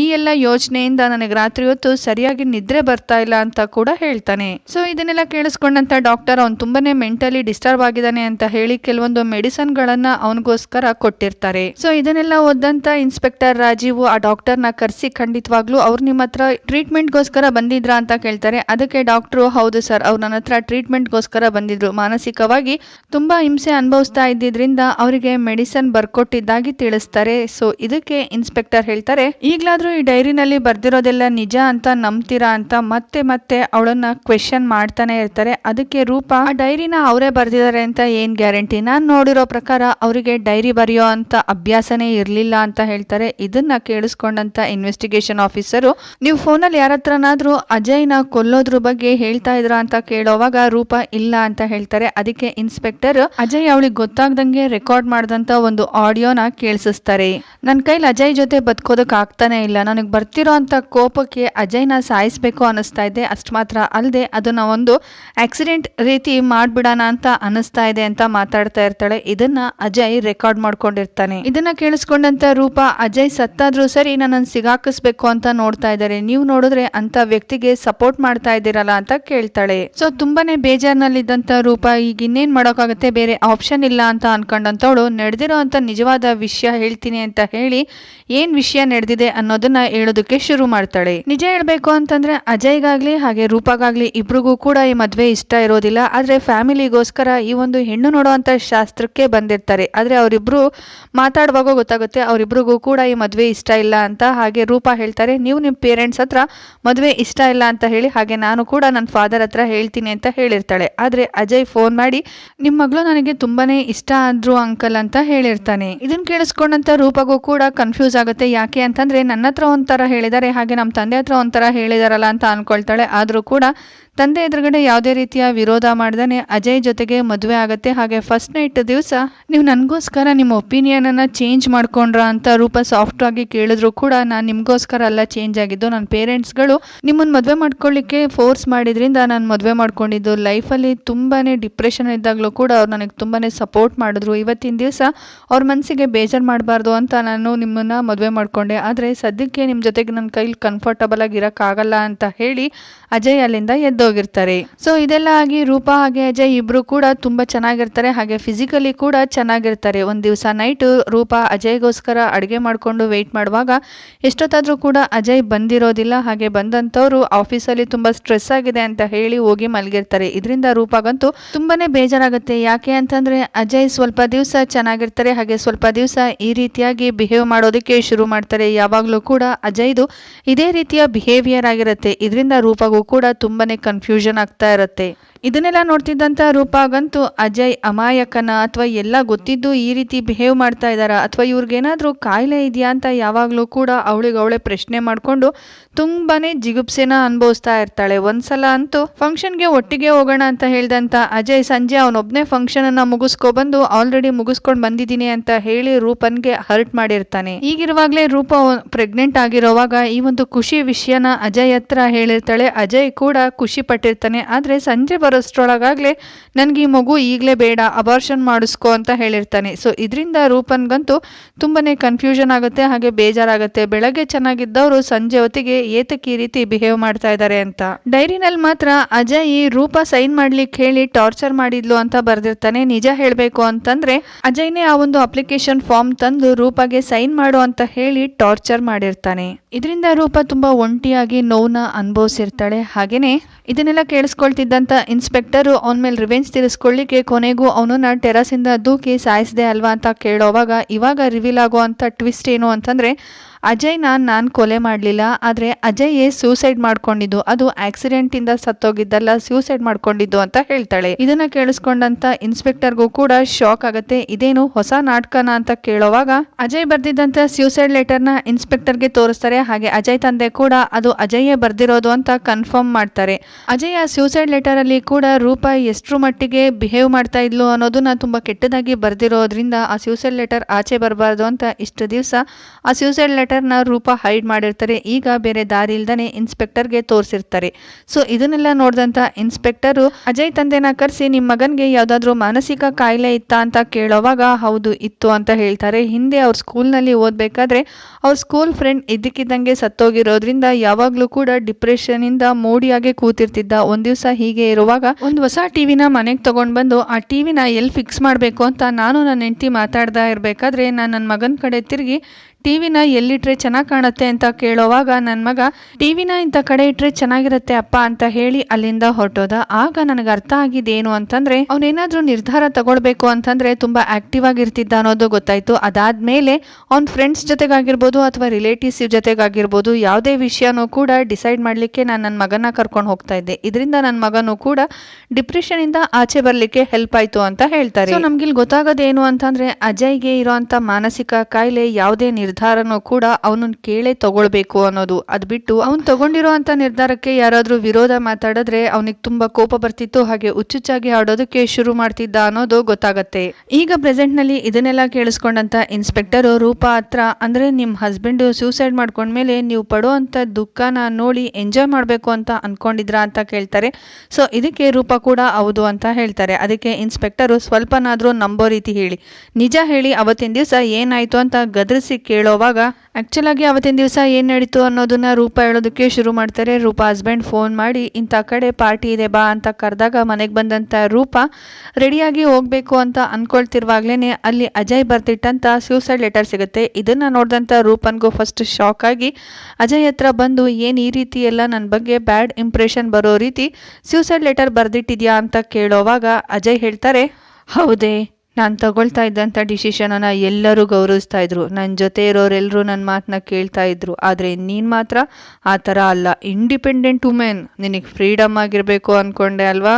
Speaker 1: ಈ ಎಲ್ಲ ಯೋಚನೆಯಿಂದ ನನಗೆ ರಾತ್ರಿ ಹೊತ್ತು ಸರಿಯಾಗಿ ನಿದ್ರೆ ಬರ್ತಾ ಇಲ್ಲ ಅಂತ ಕೂಡ ಹೇಳ್ತಾನೆ. ಸೊ ಇದನ್ನೆಲ್ಲ ಕೇಳಿಸ್ಕೊಂಡಂತ ಡಾಕ್ಟರ್ ಅವ್ನು ತುಂಬಾನೇ ಮೆಂಟಲಿ ಡಿಸ್ಟರ್ಬ್ ಆಗಿದ್ದಾನೆ ಅಂತ ಹೇಳಿ ಕೆಲವೊಂದು ಮೆಡಿಸನ್ ಗಳನ್ನ ಅವನಿಗೋಸ್ಕರ ಕೊಟ್ಟಿರ್ತಾರೆ. ಸೊ ಇದನ್ನೆಲ್ಲ ಓದಂತ ಇನ್ಸ್ಪೆಕ್ಟರ್ ರಾಜೀವ್ ಆ ಡಾಕ್ಟರ್ನ ಕರೆಸಿ ಖಂಡಿತವಾಗ್ಲೂ ಅವ್ರು ನಿಮ್ಮ ಹತ್ರ ಟ್ರೀಟ್ಮೆಂಟ್ಗೋಸ್ಕರ ಬಂದಿದ್ರಾ ಅಂತ ಕೇಳ್ತಾರೆ. ಅದಕ್ಕೆ ಡಾಕ್ಟ್ರು, ಹೌದು ಸರ್, ಅವ್ರು ನನ್ನ ಹತ್ರ ಟ್ರೀಟ್ಮೆಂಟ್ಗೋಸ್ಕರ ಬಂದಿದ್ರು. ಮಾನಸಿಕವಾಗಿ ತುಂಬಾ ಹಿಂಸೆ ಅನುಭವಿಸ್ತಾ ಇದ್ದಿದ್ರಿಂದ ಅವರಿಗೆ ಮೆಡಿಸನ್ ಬರ್ಕೊಟ್ಟಿದ್ದಾಗಿ ತಿಳಿಸ್ತಾರೆ. ಸೊ ಇದಕ್ಕೆ ಇನ್ಸ್ಪೆಕ್ಟರ್ ಹೇಳ್ತಾರೆ, ಈಗಲಾದರೂ ಈ ಡೈರಿನಲ್ಲಿ ಬರ್ದಿರೋದೆಲ್ಲ ನಿಜ ಅಂತ ನಂಬ್ತೀರಾ ಅಂತ ಮತ್ತೆ ಮತ್ತೆ ಅವಳನ್ನ ಕ್ವೆಶನ್ ಮಾಡ್ತಾನೆ ಇರ್ತಾರೆ. ಅದಕ್ಕೆ ರೂಪ, ಆ ಡೈರಿನ ಅವರೇ ಬರ್ದಿದ್ದಾರೆ ಅಂತ ಏನ್ ಗ್ಯಾರಂಟಿ? ನಾನ್ ನೋಡಿರೋ ಪ್ರಕಾರ ಅವರಿಗೆ ಡೈರಿ ಬರೆಯೋ ಅಂತ ಅಭ್ಯಾಸನೇ ಇರಲಿಲ್ಲ ಅಂತ ಹೇಳ್ತಾರೆ. ಇದನ್ನ ಕೇಳಿಸ್ಕೊಂಡಂತ ಇನ್ವೆಸ್ಟಿಗೇಷನ್ ಆಫೀಸರು ನೀವು ಫೋನಲ್ಲಿ ಯಾರ ಹತ್ರನಾದ್ರೂ ಅಜಯ್ನ ಕೊಲ್ಲೋದ್ರ ಬಗ್ಗೆ ಹೇಳ್ತಾ ಇದ್ರ ಅಂತ ಕೇಳೋವಾಗ ರೂಪ ಇಲ್ಲ ಅಂತ ಹೇಳ್ತಾರೆ. ಅದಕ್ಕೆ ಇನ್ಸ್ಪೆಕ್ಟರ್ ಅಜಯ್ ಅವಳಿಗೆ ಗೊತ್ತಾಗ್ದಂಗೆ ರೆಕಾರ್ಡ್ ಮಾಡಿದಂತ ಒಂದು ಆಡಿಯೋನ ಕೇಳಿಸ್ತಾರೆ ನನ್ನ ಕೈಲಿ ಅಜಯ್ ಜೊತೆ ಬದುಕೋದಕ್ಕೆ ಆಗ್ತಾನೆ ಇಲ್ಲ. ನನಗೆ ಬರ್ತಿರೋ ಅಂತ ಕೋಪಕ್ಕೆ ಅಜಯ್ನ ಸಾಯಿಸ್ಬೇಕು ಅನಿಸ್ತಾ ಇದೆ. ಅಷ್ಟು ಮಾತ್ರ ಅಲ್ಲದೆ ಅದನ್ನ ಒಂದು ಆಕ್ಸಿಡೆಂಟ್ ರೀತಿ ಮಾಡ್ಬಿಡೋಣ ಅಂತ ಅನಿಸ್ತಾ ಇದೆ ಅಂತ ಮಾತಾಡ್ತಾ ಇರ್ತಾಳೆ. ಇದನ್ನ ಅಜಯ್ ರೆಕಾರ್ಡ್ ಮಾಡ್ಕೊಂಡಿರ್ತಾನೆ. ಇದನ್ನ ಕೇಳಿಸ್ಕೊಂಡಂತ ರೂಪ, ಅಜಯ್ ಸತ್ತಾದ್ರೂ ಸರಿ ನನ್ನನ್ನು ಸಿಗಾಕಿಸ್ಬೇಕು ಅಂತ ನೋಡ್ತಾ ಇದ್ದಾರೆ. ನೀವು ನೋಡಿದ್ರೆ ಅಂತ ವ್ಯಕ್ತಿಗೆ ಸಪೋರ್ಟ್ ಮಾಡ್ತಾ ಇದ್ದೀರಲ್ಲ ಅಂತ ಕೇಳ್ತಾಳೆ. ಸೊ ತುಂಬಾನೇ ಬೇಜಾರ್ನಲ್ಲಿದ್ದಂತ ರೂಪ ಈಗ ಇನ್ನೇನ್ ಮಾಡೋಕ್ಕಾಗತ್ತೆ? ಬೇರೆ ಆಪ್ಷನ್ ಇಲ್ಲ ಅಂತ ಅನ್ಕೊಂಡಂತವಳು ನಡೆದಿರೋ ಅಂತ ನಿಜವಾದ ವಿಷಯ ಹೇಳ್ತೀನಿ ಅಂತ ಹೇಳಿ ಏನ್ ವಿಷಯ ನಡೆದಿದೆ ಅನ್ನೋದನ್ನ ಹೇಳೋದಕ್ಕೆ ಶುರು ಮಾಡ್ತಾಳೆ. ನಿಜ ಹೇಳ್ಬೇಕು ಅಂತಂದ್ರೆ ಅಜಯ್ಗಾಗ್ಲಿ ಹಾಗೆ ರೂಪಾಗಾಗ್ಲಿ ಇಬ್ರಿಗೂ ಕೂಡ ಈ ಮದ್ವೆ ಇಷ್ಟ ಇರೋದಿಲ್ಲ. ಆದ್ರೆ ಫ್ಯಾಮಿಲಿಗೋಸ್ಕರ ಈ ಒಂದು ಹೆಣ್ಣು ನೋಡುವಂತ ಶಾಸ್ತ್ರಕ್ಕೆ ಬಂದಿರ್ತಾರೆ. ಆದ್ರೆ ಅವರಿಬ್ರು ಮಾತಾಡುವಾಗ ಗೊತ್ತಾಗುತ್ತೆ, ಅವರಿಬ್ರಿಗೂ ಕೂಡ ಈ ಮದ್ವೆ ಇಷ್ಟ ಇಲ್ಲ ಅಂತ ಹಾಗೆ ರೂಪ ಹೇಳ್ತಾರೆ. ನೀವು ನಿಮ್ಮ ಪೇರೆಂಟ್ಸ್ ಹತ್ರ ಮದುವೆ ಇಷ್ಟ ಇಲ್ಲ ಅಂತ ಹೇಳಿ ಹಾಗೆ ನಾನು ಕೂಡ ನನ್ನ ಫಾದರ್ ಹತ್ರ ಹೇಳ್ತೀನಿ ಅಂತ ಹೇಳಿರ್ತಾಳೆ. ಆದರೆ ಅಜಯ್ ಫೋನ್ ಮಾಡಿ ನಿಮ್ಮ ಮಗಳು ನನಗೆ ತುಂಬಾನೇ ಇಷ್ಟ ಆದ್ರು ಅಂಕಲ್ ಅಂತ ಹೇಳಿರ್ತಾನೆ. ಇದನ್ನ ಕೇಳಿಸ್ಕೊಂಡಂತ ರೂಪಗೂ ಕೂಡ ಕನ್ಫ್ಯೂಸ್ ಆಗುತ್ತೆ. ಯಾಕೆ ಅಂತಂದ್ರೆ ನನ್ನ ಹತ್ರ ಒಂಥರ ಹೇಳಿದ್ದಾರೆ, ಹಾಗೆ ನಮ್ಮ ತಂದೆ ಹತ್ರ ಒಂಥರ ಹೇಳಿದಾರಲ್ಲ ಅಂತ ಅನ್ಕೊಳ್ತಾಳೆ. ಆದರೂ ಕೂಡ ತಂದೆ ಎದುರುಗಡೆ ಯಾವುದೇ ರೀತಿಯ ವಿರೋಧ ಮಾಡ್ದೇ ಅಜಯ್ ಜೊತೆಗೆ ಮದುವೆ ಆಗುತ್ತೆ. ಹಾಗೆ ಫಸ್ಟ್ ನೈಟ್ ದಿವಸ ನೀವು ನನಗೋಸ್ಕರ ನಿಮ್ಮ ಒಪಿನಿಯನ್ ಅನ್ನ ಚೇಂಜ್ ಮಾಡ್ಕೊಂಡ್ರ ಅಂತ ರೂಪ ಸಾಫ್ಟ್ ಆಗಿ ಕೇಳಿದ್ರು ಕೂಡ ನಾನು ನಿಮಗೋಸ್ಕರ ಅಲ್ಲ ಚೇಂಜ್ ಆಗಿದ್ದು. ನನ್ನ ಪೇರೆಂಟ್ಸ್ಗಳು ನಿಮ್ಮನ್ನ ಮದುವೆ ಮಾಡ್ಕೊಳ್ಳಿಕ್ಕೆ ಫೋರ್ಸ್ ಮಾಡಿದ್ರಿಂದ ನಾನು ಮದುವೆ ಮಾಡ್ಕೊಂಡಿದ್ದು. ಲೈಫಲ್ಲಿ ತುಂಬಾನೇ ಡಿಪ್ರೆಷನ್ ಇದ್ದಾಗಲೂ ಕೂಡ ಅವ್ರು ನನಗೆ ತುಂಬಾನೇ ಸಪೋರ್ಟ್ ಮಾಡಿದ್ರು. ಇವತ್ತಿನ ದಿವಸ ಅವ್ರ ಮನಸ್ಸಿಗೆ ಬೇಜಾರು ಮಾಡಬಾರ್ದು ಅಂತ ನಾನು ನಿಮ್ಮನ್ನ ಮದುವೆ ಮಾಡ್ಕೊಂಡೆ. ಆದರೆ ಸದ್ಯಕ್ಕೆ ನಿಮ್ಮ ಜೊತೆಗೆ ನನ್ನ ಕೈಲಿ ಕಂಫರ್ಟಬಲ್ ಆಗಿ ಇರೋಕ್ಕಾಗಲ್ಲ ಅಂತ ಹೇಳಿ ಅಜಯ್ ಅಲ್ಲಿಂದ ಎದ್ದೋಗಿರ್ತಾರೆ. ಸೊ ಇದೆಲ್ಲ ಆಗಿ ರೂಪಾ ಹಾಗೆ ಅಜಯ್ ಇಬ್ರು ಕೂಡ ತುಂಬಾ ಚೆನ್ನಾಗಿರ್ತಾರೆ. ಹಾಗೆ ಫಿಸಿಕಲಿ ಕೂಡ ಚೆನ್ನಾಗಿರ್ತಾರೆ. ಒಂದ್ ದಿವಸ ನೈಟ್ ರೂಪಾ ಅಜಯ್ಗೋಸ್ಕರ ಅಡುಗೆ ಮಾಡ್ಕೊಂಡು ವೆಯ್ಟ್ ಮಾಡುವಾಗ ಎಷ್ಟೊತ್ತಾದ್ರೂ ಕೂಡ ಅಜಯ್ ಬಂದಿರೋದಿಲ್ಲ. ಹಾಗೆ ಬಂದಂತವ್ರು ಆಫೀಸಲ್ಲಿ ತುಂಬಾ ಸ್ಟ್ರೆಸ್ ಆಗಿದೆ ಅಂತ ಹೇಳಿ ಹೋಗಿ ಮಲಗಿರ್ತಾರೆ. ಇದರಿಂದ ರೂಪಾಗಂತೂ ತುಂಬಾನೇ ಬೇಜಾರಾಗುತ್ತೆ. ಯಾಕೆ ಅಂತಂದ್ರೆ ಅಜಯ್ ಸ್ವಲ್ಪ ದಿವಸ ಚೆನ್ನಾಗಿರ್ತಾರೆ. ಹಾಗೆ ಸ್ವಲ್ಪ ದಿವಸ ಈ ರೀತಿಯಾಗಿ ಬಿಹೇವ್ ಮಾಡೋದಕ್ಕೆ ಶುರು ಮಾಡ್ತಾರೆ. ಯಾವಾಗಲೂ ಕೂಡ ಅಜಯ್ದು ಇದೇ ರೀತಿಯ ಬಿಹೇವಿಯರ್ ಆಗಿರುತ್ತೆ. ಇದರಿಂದ ರೂಪಾಗೂ ಕೂಡ ತುಂಬಾನೇ ಕನ್ಫ್ಯೂಷನ್ ಆಗ್ತಾ ಇರುತ್ತೆ. ಇದನ್ನೆಲ್ಲ ನೋಡ್ತಿದ್ದಂಥ ರೂಪಾಗಂತೂ ಅಜಯ್ ಅಮಾಯಕನ ಅಥವಾ ಎಲ್ಲ ಗೊತ್ತಿದ್ದು ಈ ರೀತಿ ಬಿಹೇವ್ ಮಾಡ್ತಾ ಇದ್ದಾರಾ? ಅಥವಾ ಇವ್ರಿಗೇನಾದ್ರೂ ಕಾಯಿಲೆ ಇದೆಯಾ ಅಂತ ಯಾವಾಗಲೂ ಕೂಡ ಅವಳಿಗೆ ಅವಳೇ ಪ್ರಶ್ನೆ ಮಾಡಿಕೊಂಡು ತುಂಬಾನೇ ಜಿಗುಪ್ಸೆನ ಅನುಭವಿಸ್ತಾ ಇರ್ತಾಳೆ. ಒಂದ್ಸಲ ಅಂತೂ ಫಂಕ್ಷನ್ಗೆ ಒಟ್ಟಿಗೆ ಹೋಗೋಣ ಅಂತ ಹೇಳಿದಂಥ ಅಜಯ್ ಸಂಜೆ ಅವನೊಬ್ನೇ ಫಂಕ್ಷನ್ ಅನ್ನ ಮುಗಿಸ್ಕೊಬಂದು ಆಲ್ರೆಡಿ ಮುಗಿಸ್ಕೊಂಡು ಬಂದಿದ್ದೀನಿ ಅಂತ ಹೇಳಿ ರೂಪನ್ಗೆ ಹರ್ಟ್ ಮಾಡಿರ್ತಾನೆ. ಈಗಿರುವಾಗಲೇ ರೂಪ ಪ್ರೆಗ್ನೆಂಟ್ ಆಗಿರೋವಾಗ ಈ ಒಂದು ಖುಷಿ ವಿಷಯನ ಅಜಯ್ ಹತ್ರ ಹೇಳಿರ್ತಾಳೆ. ಅಜಯ್ ಕೂಡ ಖುಷಿ ಪಟ್ಟಿರ್ತಾನೆ. ಆದ್ರೆ ಸಂಜೆ ಬರೋಷ್ಟ್ರೊಳಗಾಗ್ಲೇ ನನ್ಗೆ ಈ ಮಗು ಈಗಲೇ ಬೇಡ ಅಬಾರ್ಷನ್ ಮಾಡಿಸ್ಕೊ ಅಂತ ಹೇಳಿರ್ತಾನೆ. ಸೊ ಇದರಿಂದ ರೂಪನ್ಗಂತೂ ತುಂಬಾನೇ ಕನ್ಫ್ಯೂಷನ್ ಆಗುತ್ತೆ, ಹಾಗೆ ಬೇಜಾರಾಗುತ್ತೆ. ಬೆಳಗ್ಗೆ ಚೆನ್ನಾಗಿದ್ದವರು ಸಂಜೆ ಹೊತ್ತಿಗೆ ಏತಕ್ಕೆ ಈ ರೀತಿ ಬಿಹೇವ್ ಮಾಡ್ತಾ ಇದ್ದಾರೆ ಅಂತ. ಡೈರಿನಲ್ಲಿ ಮಾತ್ರ ಅಜಯ್ ರೂಪ ಸೈನ್ ಮಾಡ್ಲಿಕ್ಕೆ ಹೇಳಿ ಟಾರ್ಚರ್ ಮಾಡಿದ್ಲು ಅಂತ ಬರ್ದಿರ್ತಾನೆ. ನಿಜ ಹೇಳ್ಬೇಕು ಅಂತಂದ್ರೆ, ಅಜಯ್ನೇ ಆ ಒಂದು ಅಪ್ಲಿಕೇಶನ್ ಫಾರ್ಮ್ ತಂದು ರೂಪಾಗೆ ಸೈನ್ ಮಾಡು ಅಂತ ಹೇಳಿ ಟಾರ್ಚರ್ ಮಾಡಿರ್ತಾನೆ. ಇದರಿಂದ ರೂಪ ತುಂಬಾ ಒಂಟಿಯಾಗಿ ನೋವನ್ನ ಅನುಭವಿಸಿರ್ತಾಳೆ. ಹಾಗೇನೆ, ಇದನ್ನೆಲ್ಲ ಕೇಳಿಸ್ಕೊಳ್ತಿದ್ದಂತ ಇನ್ಸ್ಪೆಕ್ಟರ್ ಅವನ ಮೇಲೆ ರಿವೆಂಜ್ ತೀರಿಸ್ಕೊಳ್ಳಿಕ್ಕೆ ಕೊನೆಗೂ ಅವನನ್ನ ಟೆರಸಿಂದ ದೂಕಿ ಸಾಯಿಸಿದೆ ಅಲ್ವಾ ಅಂತ ಕೇಳೋವಾಗ ಇವಾಗ ರಿವೀಲ್ ಆಗುವಂಥ ಟ್ವಿಸ್ಟ್ ಏನು ಅಂತಂದ್ರೆ ಅಜಯ್ನ ನಾನು ಕೊಲೆ ಮಾಡಲಿಲ್ಲ, ಆದರೆ ಅಜಯ್ ಸೂಸೈಡ್ ಮಾಡ್ಕೊಂಡಿದ್ದು. ಅದು ಆಕ್ಸಿಡೆಂಟ್ ಇಂದ ಸತ್ತೋಗಿದ್ದಲ್ಲ ಸೂಸೈಡ್ ಮಾಡ್ಕೊಂಡಿದ್ದು ಅಂತ ಹೇಳ್ತಾಳೆ. ಇದನ್ನ ಕೇಳಿಸ್ಕೊಂಡಂತ ಇನ್ಸ್ಪೆಕ್ಟರ್ಗೂ ಕೂಡ ಶಾಕ್ ಆಗುತ್ತೆ. ಇದೇನು ಹೊಸ ನಾಟಕನ ಅಂತ ಕೇಳೋವಾಗ ಅಜಯ್ ಬರ್ದಿದ್ದಂತ ಸೂಸೈಡ್ ಲೆಟರ್ನ ಇನ್ಸ್ಪೆಕ್ಟರ್ಗೆ ತೋರಿಸ್ತಾರೆ. ಹಾಗೆ ಅಜಯ್ ತಂದೆ ಕೂಡ ಅದು ಅಜಯೇ ಬರ್ದಿರೋದು ಅಂತ ಕನ್ಫರ್ಮ್ ಮಾಡ್ತಾರೆ. ಅಜಯ್ ಆ ಸೂಸೈಡ್ ಲೆಟರ್ ಅಲ್ಲಿ ಕೂಡ ರೂಪ ಎಷ್ಟರ ಮಟ್ಟಿಗೆ ಬಿಹೇವ್ ಮಾಡ್ತಾ ಇದ್ಲು ಅನ್ನೋದನ್ನ ತುಂಬಾ ಕೆಟ್ಟದಾಗಿ ಬರ್ದಿರೋದ್ರಿಂದ ಆ ಸೂಸೈಡ್ ಲೆಟರ್ ಆಚೆ ಬರಬಾರ್ದು ಅಂತ ಇಷ್ಟು ದಿವಸ ಆ ಸೂಸೈಡ್ ಲೆಟರ್ನ ರೂಪ ಹೈಡ್ ಮಾಡಿರ್ತಾರೆ, ಈಗ ಬೇರೆ ದಾರಿ ಇಲ್ದಾನೆ ಇನ್ಸ್ಪೆಕ್ಟರ್ಗೆ ತೋರಿಸಿರ್ತಾರೆ. ಸೊ, ಇದನ್ನೆಲ್ಲ ನೋಡಿದಂತ ಇನ್ಸ್ಪೆಕ್ಟರು, ಅಜಯ್ ತಂದೆನ ಕರೆಸಿ ನಿಮ್ಮ ಮಗನಿಗೆ ಯಾವುದಾದ್ರೂ ಮಾನಸಿಕ ಕಾಯಿಲೆ ಇತ್ತಾ ಅಂತ ಕೇಳೋವಾಗ ಹೌದು, ಇತ್ತು ಅಂತ ಹೇಳ್ತಾರೆ. ಹಿಂದೆ ಅವ್ರ ಸ್ಕೂಲ್ನಲ್ಲಿ ಓದ್ಬೇಕಾದ್ರೆ ಅವ್ರ ಸ್ಕೂಲ್ ಫ್ರೆಂಡ್ ಇದ್ದಕ್ಕಿದ್ದಂಗೆ ಸತ್ತೋಗಿರೋದ್ರಿಂದ ಯಾವಾಗಲೂ ಕೂಡ ಡಿಪ್ರೆಷನಿಂದ ಮೋಡಿಯಾಗೆ ಕೂತಿರ್ತಿದ್ದ. ಒಂದು ದಿವಸ ಹೀಗೆ ಇರುವಾಗ ಒಂದು ಹೊಸ ಟಿವಿನ ಮನೆಗೆ ತಗೊಂಡ್ ಬಂದು ಆ ಟಿವಿನ ಎಲ್ಲಿ ಫಿಕ್ಸ್ ಮಾಡಬೇಕು ಅಂತ ನಾನು ನನ್ನ ಹೆಂಡತಿ ಮಾತಾಡ್ತಾ ಇರಬೇಕಾದ್ರೆ ನಾನು ನನ್ನ ಮಗನ ಕಡೆ ತಿರುಗಿ ಟಿವಿನ ಎಲ್ಲಿಟ್ರೆ ಚೆನ್ನಾಗಿ ಕಾಣುತ್ತೆ ಅಂತ ಕೇಳೋವಾಗ ನನ್ನ ಮಗ, ಟಿವಿನ ಇಂಥ ಕಡೆ ಇಟ್ರೆ ಚೆನ್ನಾಗಿರುತ್ತೆ ಅಪ್ಪ ಅಂತ ಹೇಳಿ ಅಲ್ಲಿಂದ ಹೊರಟೋದ. ಆಗ ನನಗೆ ಅರ್ಥ ಆಗಿದ್ದೇನು ಅಂತಂದ್ರೆ ಅವನೇನಾದ್ರೂ ನಿರ್ಧಾರ ತಗೊಳ್ಬೇಕು ಅಂತಂದ್ರೆ ತುಂಬಾ ಆಕ್ಟಿವ್ ಆಗಿರ್ತಿದ್ದ ಅನ್ನೋದು ಗೊತ್ತಾಯ್ತು. ಅದಾದ್ಮೇಲೆ ಅವ್ನ ಫ್ರೆಂಡ್ಸ್ ಜೊತೆಗಾಗಿರ್ಬೋದು ಅಥವಾ ರಿಲೇಟಿವ್ಸ್ ಜೊತೆಗಾಗಿರ್ಬೋದು ಯಾವುದೇ ವಿಷಯನೂ ಕೂಡ ಡಿಸೈಡ್ ಮಾಡ್ಲಿಕ್ಕೆ ನಾನು ನನ್ನ ಮಗನ ಕರ್ಕೊಂಡು ಹೋಗ್ತಾ ಇದ್ದೆ. ಇದರಿಂದ ನನ್ನ ಮಗನೂ ಕೂಡ ಡಿಪ್ರೆಷನ್ ಇಂದ ಆಚೆ ಬರ್ಲಿಕ್ಕೆ ಹೆಲ್ಪ್ ಆಯ್ತು ಅಂತ ಹೇಳ್ತಾರೆ. ಸೊ ನಮ್ಗಿಲ್ಲಿ ಗೊತ್ತಾಗೋದೇನು ಅಂತಂದ್ರೆ, ಅಜಯ್ಗೆ ಇರುವಂತ ಮಾನಸಿಕ ಕಾಯಿಲೆ ಯಾವುದೇ ನಿರ್ಧಾರನೂ ಕೂಡ ಅವನನ್ನ ಕೇಳೇ ತಗೊಳ್ಬೇಕು ಅನ್ನೋದು. ಅದ್ ಬಿಟ್ಟು ಅವ್ನು ಅಂತ ನಿರ್ಧಾರಕ್ಕೆ ಯಾರಾದ್ರೂ ವಿರೋಧ ಮಾತಾಡಿದ್ರೆ ಅವನಿಗೆ ತುಂಬಾ ಕೋಪ ಬರ್ತಿತ್ತು. ಹಾಗೆ ಹುಚ್ಚುಚ್ಚಾಗಿ ಆಡೋದಕ್ಕೆ ಶುರು ಮಾಡ್ತಿದ್ದ ಅನ್ನೋದು ಗೊತ್ತಾಗತ್ತೆ. ಈಗ ಪ್ರೆಸೆಂಟ್ನಲ್ಲಿ ಇದನ್ನೆಲ್ಲ ಕೇಳಿಸ್ಕೊಂಡಂತ ಇನ್ಸ್ಪೆಕ್ಟರ್ ರೂಪ ಹತ್ರ, ಅಂದ್ರೆ ನಿಮ್ ಹಸ್ಬೆಂಡ್ ಸೂಸೈಡ್ ಮಾಡ್ಕೊಂಡ್ಮೇಲೆ ನೀವು ಪಡುವಂತ ದುಃಖನ ನೋಡಿ ಎಂಜಾಯ್ ಮಾಡ್ಬೇಕು ಅಂತ ಅನ್ಕೊಂಡಿದ್ರ ಅಂತ ಕೇಳ್ತಾರೆ. ಸೊ ಇದಕ್ಕೆ ರೂಪ ಕೂಡ ಹೌದು ಅಂತ ಹೇಳ್ತಾರೆ. ಅದಕ್ಕೆ ಇನ್ಸ್ಪೆಕ್ಟರ್ ಸ್ವಲ್ಪನಾದ್ರೂ ನಂಬೋ ರೀತಿ ಹೇಳಿ. ನಿಜ ಹೇಳಿ ಅವತ್ತಿನ ದಿವಸ ಏನಾಯ್ತು ಅಂತ ಗದರಿಸಿ ಕೇಳ ಕೇಳೋವಾಗ ಆ್ಯಕ್ಚುಲಾಗಿ ಅವತ್ತಿನ ದಿವಸ ಏನು ನಡೀತು ಅನ್ನೋದನ್ನ ರೂಪ ಹೇಳೋದಕ್ಕೆ ಶುರು ಮಾಡ್ತಾರೆ. ರೂಪ ಹಸ್ಬೆಂಡ್ ಫೋನ್ ಮಾಡಿ, ಇಂಥ ಕಡೆ ಪಾರ್ಟಿ ಇದೆ, ಬಾ ಅಂತ ಕರೆದಾಗ ಮನೆಗೆ ಬಂದಂಥ ರೂಪ, ರೆಡಿಯಾಗಿ ಹೋಗಬೇಕು ಅಂತ ಅಂದ್ಕೊಳ್ತಿರುವಾಗಲೇ ಅಲ್ಲಿ ಅಜಯ್ ಬರ್ತಿಟ್ಟಂತ ಸೂಸೈಡ್ ಲೆಟರ್ ಸಿಗುತ್ತೆ. ಇದನ್ನು ನೋಡಿದಂಥ ರೂಪನ್ಗೂ ಫಸ್ಟ್ ಶಾಕ್ ಆಗಿ, ಅಜಯ್ ಹತ್ರ ಬಂದು ಏನು ಈ ರೀತಿ ಎಲ್ಲ ನನ್ನ ಬಗ್ಗೆ ಬ್ಯಾಡ್ ಇಂಪ್ರೆಷನ್ ಬರೋ ರೀತಿ ಸೂಸೈಡ್ ಲೆಟರ್ ಬರೆದಿಟ್ಟಿದ್ಯಾ? ಅಂತ ಕೇಳೋವಾಗ ಅಜಯ್ ಹೇಳ್ತಾರೆ, ಹೌದೇ. ನಾನು ತಗೊಳ್ತಾ ಇದ್ದಂಥ ಡಿಸಿಷನನ್ನು ಎಲ್ಲರೂ ಗೌರವಿಸ್ತಾ ಇದ್ರು. ನನ್ನ ಜೊತೆ ಇರೋರೆಲ್ಲರೂ ನನ್ನ ಮಾತನ್ನ ಕೇಳ್ತಾ ಇದ್ರು. ಆದರೆ ನೀನು ಮಾತ್ರ ಆ ಥರ ಅಲ್ಲ. ಇಂಡಿಪೆಂಡೆಂಟ್ ವುಮೆನ್ ನಿನಗೆ ಫ್ರೀಡಮ್ ಆಗಿರಬೇಕು ಅಂದ್ಕೊಂಡೆ ಅಲ್ವಾ?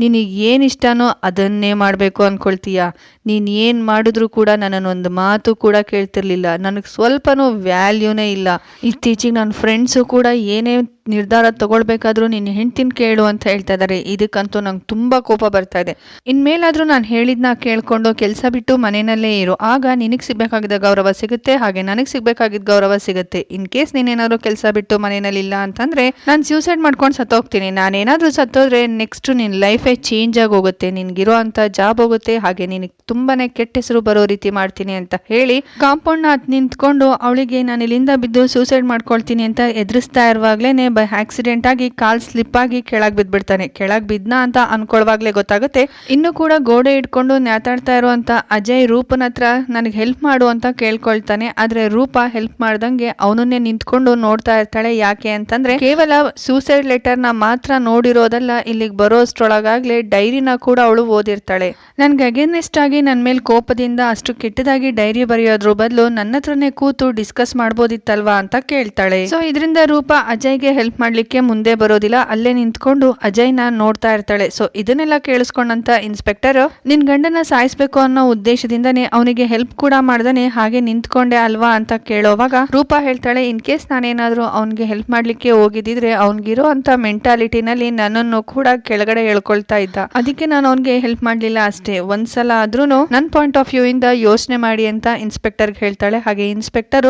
Speaker 1: ನಿನಗೆ ಏನು ಇಷ್ಟನೋ ಅದನ್ನೇ ಮಾಡಬೇಕು ಅಂದ್ಕೊಳ್ತೀಯ ನೀನು ಏನು ಮಾಡಿದ್ರೂ ಕೂಡ ನನ್ನನ್ನೊಂದು ಮಾತು ಕೂಡ ಕೇಳ್ತಿರ್ಲಿಲ್ಲ. ನನಗೆ ಸ್ವಲ್ಪನೂ ವ್ಯಾಲ್ಯೂನೇ ಇಲ್ಲ. ಇತ್ತೀಚೆಗೆ ನನ್ನ ಫ್ರೆಂಡ್ಸು ಕೂಡ ಏನೇ ನಿರ್ಧಾರ ತಗೊಳ್ಬೇಕಾದ್ರೂ ನಿನ್ನ ಹೆಂಡ್ತಿನ ಕೇಳು ಅಂತ ಹೇಳ್ತಾ ಇದ್ದಾರೆ ಇದಕ್ಕಂತೂ ನಂಗೆ ತುಂಬ ಕೋಪ ಬರ್ತಾ ಇದೆ. ಇನ್ಮೇಲಾದರೂ ನಾನು ಹೇಳಿದ್ನ ಕೇಳ್ಕೊಂಡು ಕೆಲಸ ಬಿಟ್ಟು ಮನೆಯಲ್ಲೇ ಇರು. ಆಗ ನಿನಗೆ ಸಿಗಬೇಕಾಗಿದ್ದ ಗೌರವ ಸಿಗುತ್ತೆ, ಹಾಗೆ ನನಗೆ ಸಿಗಬೇಕಾಗಿದ್ದ ಗೌರವ ಸಿಗುತ್ತೆ. ಇನ್ ಕೇಸ್ ನೀನೇನಾದರೂ ಕೆಲಸ ಬಿಟ್ಟು ಮನೆಯಲ್ಲಿ ಇಲ್ಲ ಅಂತಂದರೆ ನಾನು ಸ್ಯೂಸೈಡ್ ಮಾಡ್ಕೊಂಡು ಸತ್ತೋಗ್ತೀನಿ. ನಾನೇನಾದರೂ ಸತ್ತೋದ್ರೆ ನೆಕ್ಸ್ಟ್ ನಿನ್ನ ಲೈಫೇ ಚೇಂಜ್ ಆಗಿ ಹೋಗುತ್ತೆ. ನಿನ್ಗಿರೋ ಅಂಥ ಜಾಬ್ ಹೋಗುತ್ತೆ. ಹಾಗೆ ನಿನಗೆ ತುಂಬಾನೇ ಕೆಟ್ಟ ಹೆಸರು ಬರೋ ರೀತಿ ಮಾಡ್ತೀನಿ ಅಂತ ಹೇಳಿ ಕಾಂಪೌಂಡ್ನ ಹತ್ತು ನಿಂತ್ಕೊಂಡು ಅವಳಿಗೆ ನಾನು ಇಲ್ಲಿಂದ ಬಿದ್ದು ಸೂಸೈಡ್ ಮಾಡ್ಕೊಳ್ತೀನಿ ಅಂತ ಎದುರಿಸ್ತಾ ಇರುವಾಗ್ಲೇನೆ ಬೈ ಆಕ್ಸಿಡೆಂಟ್ ಆಗಿ ಕಾಲ್ ಸ್ಲಿಪ್ ಆಗಿ ಕೆಳಗೆ ಬಿದ್ಬಿಡ್ತಾನೆ. ಕೆಳಗೆ ಬಿದ್ನ ಅಂತ ಅನ್ಕೊಳ್ವಾಗ್ಲೇ ಗೊತ್ತಾಗುತ್ತೆ. ಇನ್ನು ಕೂಡ ಗೋಡೆ ಇಟ್ಕೊಂಡು ನ್ಯಾತಾಡ್ತಾ ಇರುವಂತ ಅಜಯ್ ರೂಪನ ಹತ್ರ ನನಗೆ ಹೆಲ್ಪ್ ಮಾಡು ಅಂತ ಕೇಳ್ಕೊಳ್ತಾನೆ. ಆದ್ರೆ ರೂಪ ಹೆಲ್ಪ್ ಮಾಡ್ದಂಗೆ ಅವನನ್ನೇ ನಿಂತ್ಕೊಂಡು ನೋಡ್ತಾ ಇರ್ತಾಳೆ. ಯಾಕೆ ಅಂತಂದ್ರೆ ಕೇವಲ ಸೂಸೈಡ್ ಲೆಟರ್ನ ಮಾತ್ರ ನೋಡಿರೋದಲ್ಲ, ಇಲ್ಲಿಗೆ ಬರೋಷ್ಟ್ರೊಳಗಾಗ್ಲೇ ಡೈರಿನ ಕೂಡ ಅವಳು ಓದಿರ್ತಾಳೆ. ನನ್ಗೆ ಅಗೇನೆಸ್ಟ್ ಆಗಿ ನನ್ನ ಮೇಲೆ ಕೋಪದಿಂದ ಅಷ್ಟು ಕೆಟ್ಟದಾಗಿ ಡೈರಿ ಬರೆಯೋದ್ರ ಬದಲು ನನ್ನ ಹತ್ರನೇ ಕೂತು ಡಿಸ್ಕಸ್ ಮಾಡ್ಬೋದಿತ್ತಲ್ವಾ ಅಂತ ಕೇಳ್ತಾಳೆ. ಸೊ ಇದರಿಂದ ರೂಪ ಅಜಯ್ಗೆ ಹೆಲ್ಪ್ ಮಾಡ್ಲಿಕ್ಕೆ ಮುಂದೆ ಬರೋದಿಲ್ಲ. ಅಲ್ಲೇ ನಿಂತ್ಕೊಂಡು ಅಜಯ್ನ ನೋಡ್ತಾ ಇರ್ತಾಳೆ. ಸೊ ಇದನ್ನೆಲ್ಲ ಕೇಳಿಸ್ಕೊಂಡಂತ ಇನ್ಸ್ಪೆಕ್ಟರ್ ನಿನ್ ಗಂಡನ ಸಾಯಿಸ್ಬೇಕು ಅನ್ನೋ ಉದ್ದೇಶದಿಂದನೇ ಅವನಿಗೆ ಹೆಲ್ಪ್ ಕೂಡ ಮಾಡ್ದಾನೆ, ಹಾಗೆ ನಿಂತ್ಕೊಂಡೆ ಅಲ್ವಾ ಅಂತ ಕೇಳೋವಾಗ ರೂಪ ಹೇಳ್ತಾಳೆ, ಇನ್ ಕೇಸ್ ನಾನೇನಾದ್ರೂ ಅವನಿಗೆ ಹೆಲ್ಪ್ ಮಾಡ್ಲಿಕ್ಕೆ ಹೋಗಿದ್ದಿದ್ರೆ ಅವನಿಗಿರೋ ಅಂತ ಮೆಂಟಾಲಿಟಿನಲ್ಲಿ ನನ್ನನ್ನು ಕೂಡ ಕೆಳಗಡೆ ಹೇಳ್ಕೊಳ್ತಾ ಇದ್ದ. ಅದಕ್ಕೆ ನಾನು ಅವನಿಗೆ ಹೆಲ್ಪ್ ಮಾಡ್ಲಿಲ್ಲ ಅಷ್ಟೇ. ಒಂದ್ಸಲ ಆದ್ರೂ ನನ್ನ ಪಾಯಿಂಟ್ ಆಫ್ ವ್ಯೂ ಇಂದ ಯೋಚನೆ ಮಾಡಿ ಅಂತ ಇನ್ಸ್ಪೆಕ್ಟರ್ ಹೇಳ್ತಾಳೆ. ಹಾಗೆ ಇನ್ಸ್ಪೆಕ್ಟರ್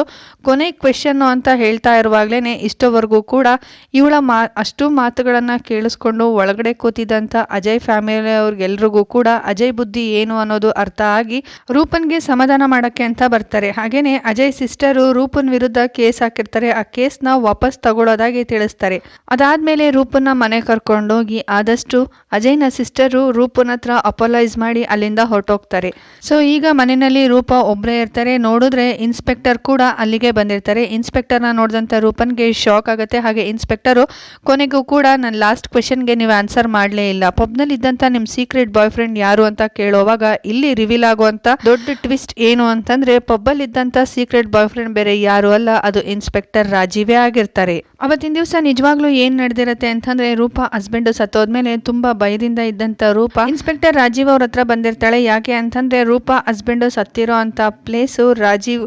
Speaker 1: ಕೊನೆ ಕ್ವೆಶನ್ ಅಂತ ಹೇಳ್ತಾ ಇರುವಾಗ್ಲೇನೆ ಇಷ್ಟೋವರೆಗೂ ಕೂಡ ಇವಳ ಮಾ, ಅಷ್ಟು ಮಾತುಗಳನ್ನು ಕೇಳಿಸ್ಕೊಂಡು ಒಳಗಡೆ ಕೂತಿದ್ದಂಥ ಅಜಯ್ ಫ್ಯಾಮಿಲಿ ಅವ್ರಿಗೆಲ್ರಿಗೂ ಕೂಡ ಅಜಯ್ ಬುದ್ಧಿ ಏನು ಅನ್ನೋದು ಅರ್ಥ ಆಗಿ ರೂಪನ್ಗೆ ಸಮಾಧಾನ ಮಾಡೋಕ್ಕೆ ಅಂತ ಬರ್ತಾರೆ. ಹಾಗೇನೆ ಅಜಯ್ ಸಿಸ್ಟರು ರೂಪನ್ ವಿರುದ್ಧ ಕೇಸ್ ಹಾಕಿರ್ತಾರೆ. ಆ ಕೇಸ್ನ ವಾಪಸ್ ತಗೊಳ್ಳೋದಾಗಿ ತಿಳಿಸ್ತಾರೆ. ಅದಾದ್ಮೇಲೆ ರೂಪನ್ನ ಮನೆ ಕರ್ಕೊಂಡೋಗಿ ಆದಷ್ಟು ಅಜಯ್ನ ಸಿಸ್ಟರು ರೂಪನ್ ಹತ್ರ ಅಪೊಲೈಸ್ ಮಾಡಿ ಅಲ್ಲಿಂದ ಹೊರಟೋಗ್ತಾರೆ. ಸೊ ಈಗ ಮನೆಯಲ್ಲಿ ರೂಪ ಒಬ್ಬರೇ ಇರ್ತಾರೆ. ನೋಡಿದ್ರೆ ಇನ್ಸ್ಪೆಕ್ಟರ್ ಕೂಡ ಅಲ್ಲಿಗೆ ಬಂದಿರ್ತಾರೆ. ಇನ್ಸ್ಪೆಕ್ಟರ್ನ ನೋಡಿದಂಥ ರೂಪನ್ಗೆ ಶಾಕ್ ಆಗುತ್ತೆ. ಹಾಗೆ ಇನ್ಸ್ಪೆಕ್ಟರು, ಕೊನೆಗೂ ಕೂಡ ನನ್ನ ಲಾಸ್ಟ್ ಕ್ವೆಶನ್ಗೆ ನೀವು ಆನ್ಸರ್ ಮಾಡಲೇ ಇಲ್ಲ. ಪಬ್ನಲ್ಲಿ ಇದ್ದಂಥ ನಿಮ್ಮ ಸೀಕ್ರೆಟ್ ಬಾಯ್ ಫ್ರೆಂಡ್ ಯಾರು ಅಂತ ಕೇಳೋವಾಗ ಇಲ್ಲಿ ರಿವೀಲ್ ಆಗುವಂಥ ದೊಡ್ಡ ಟ್ವಿಸ್ಟ್ ಏನು ಅಂತಂದ್ರೆ ಪಬ್ಬಲ್ಲಿ ಇದ್ದಂಥ ಸೀಕ್ರೆಟ್ ಬಾಯ್ ಫ್ರೆಂಡ್ ಬೇರೆ ಯಾರು ಅಲ್ಲ, ಅದು ಇನ್ಸ್ಪೆಕ್ಟರ್ ರಾಜೀವೇ ಆಗಿರ್ತಾರೆ. ಅವತ್ತಿನ ದಿವಸ ನಿಜವಾಗ್ಲೂ ಏನು ನಡೆದಿರುತ್ತೆ ಅಂತಂದ್ರೆ, ರೂಪ ಹಸ್ಬೆಂಡು ಸತ್ತೋದ್ಮೇಲೆ ತುಂಬಾ ಭಯದಿಂದ ಇದ್ದಂಥ ರೂಪ ಇನ್ಸ್ಪೆಕ್ಟರ್ ರಾಜೀವ್ ಅವ್ರ ಹತ್ರ ಬಂದಿರ್ತಾಳೆ. ಯಾಕೆ ಅಂತಂದ್ರೆ, ರೂಪ ಹಸ್ಬೆಂಡು ಸತ್ತಿರೋ ಅಂಥ ಪ್ಲೇಸು ರಾಜೀವ್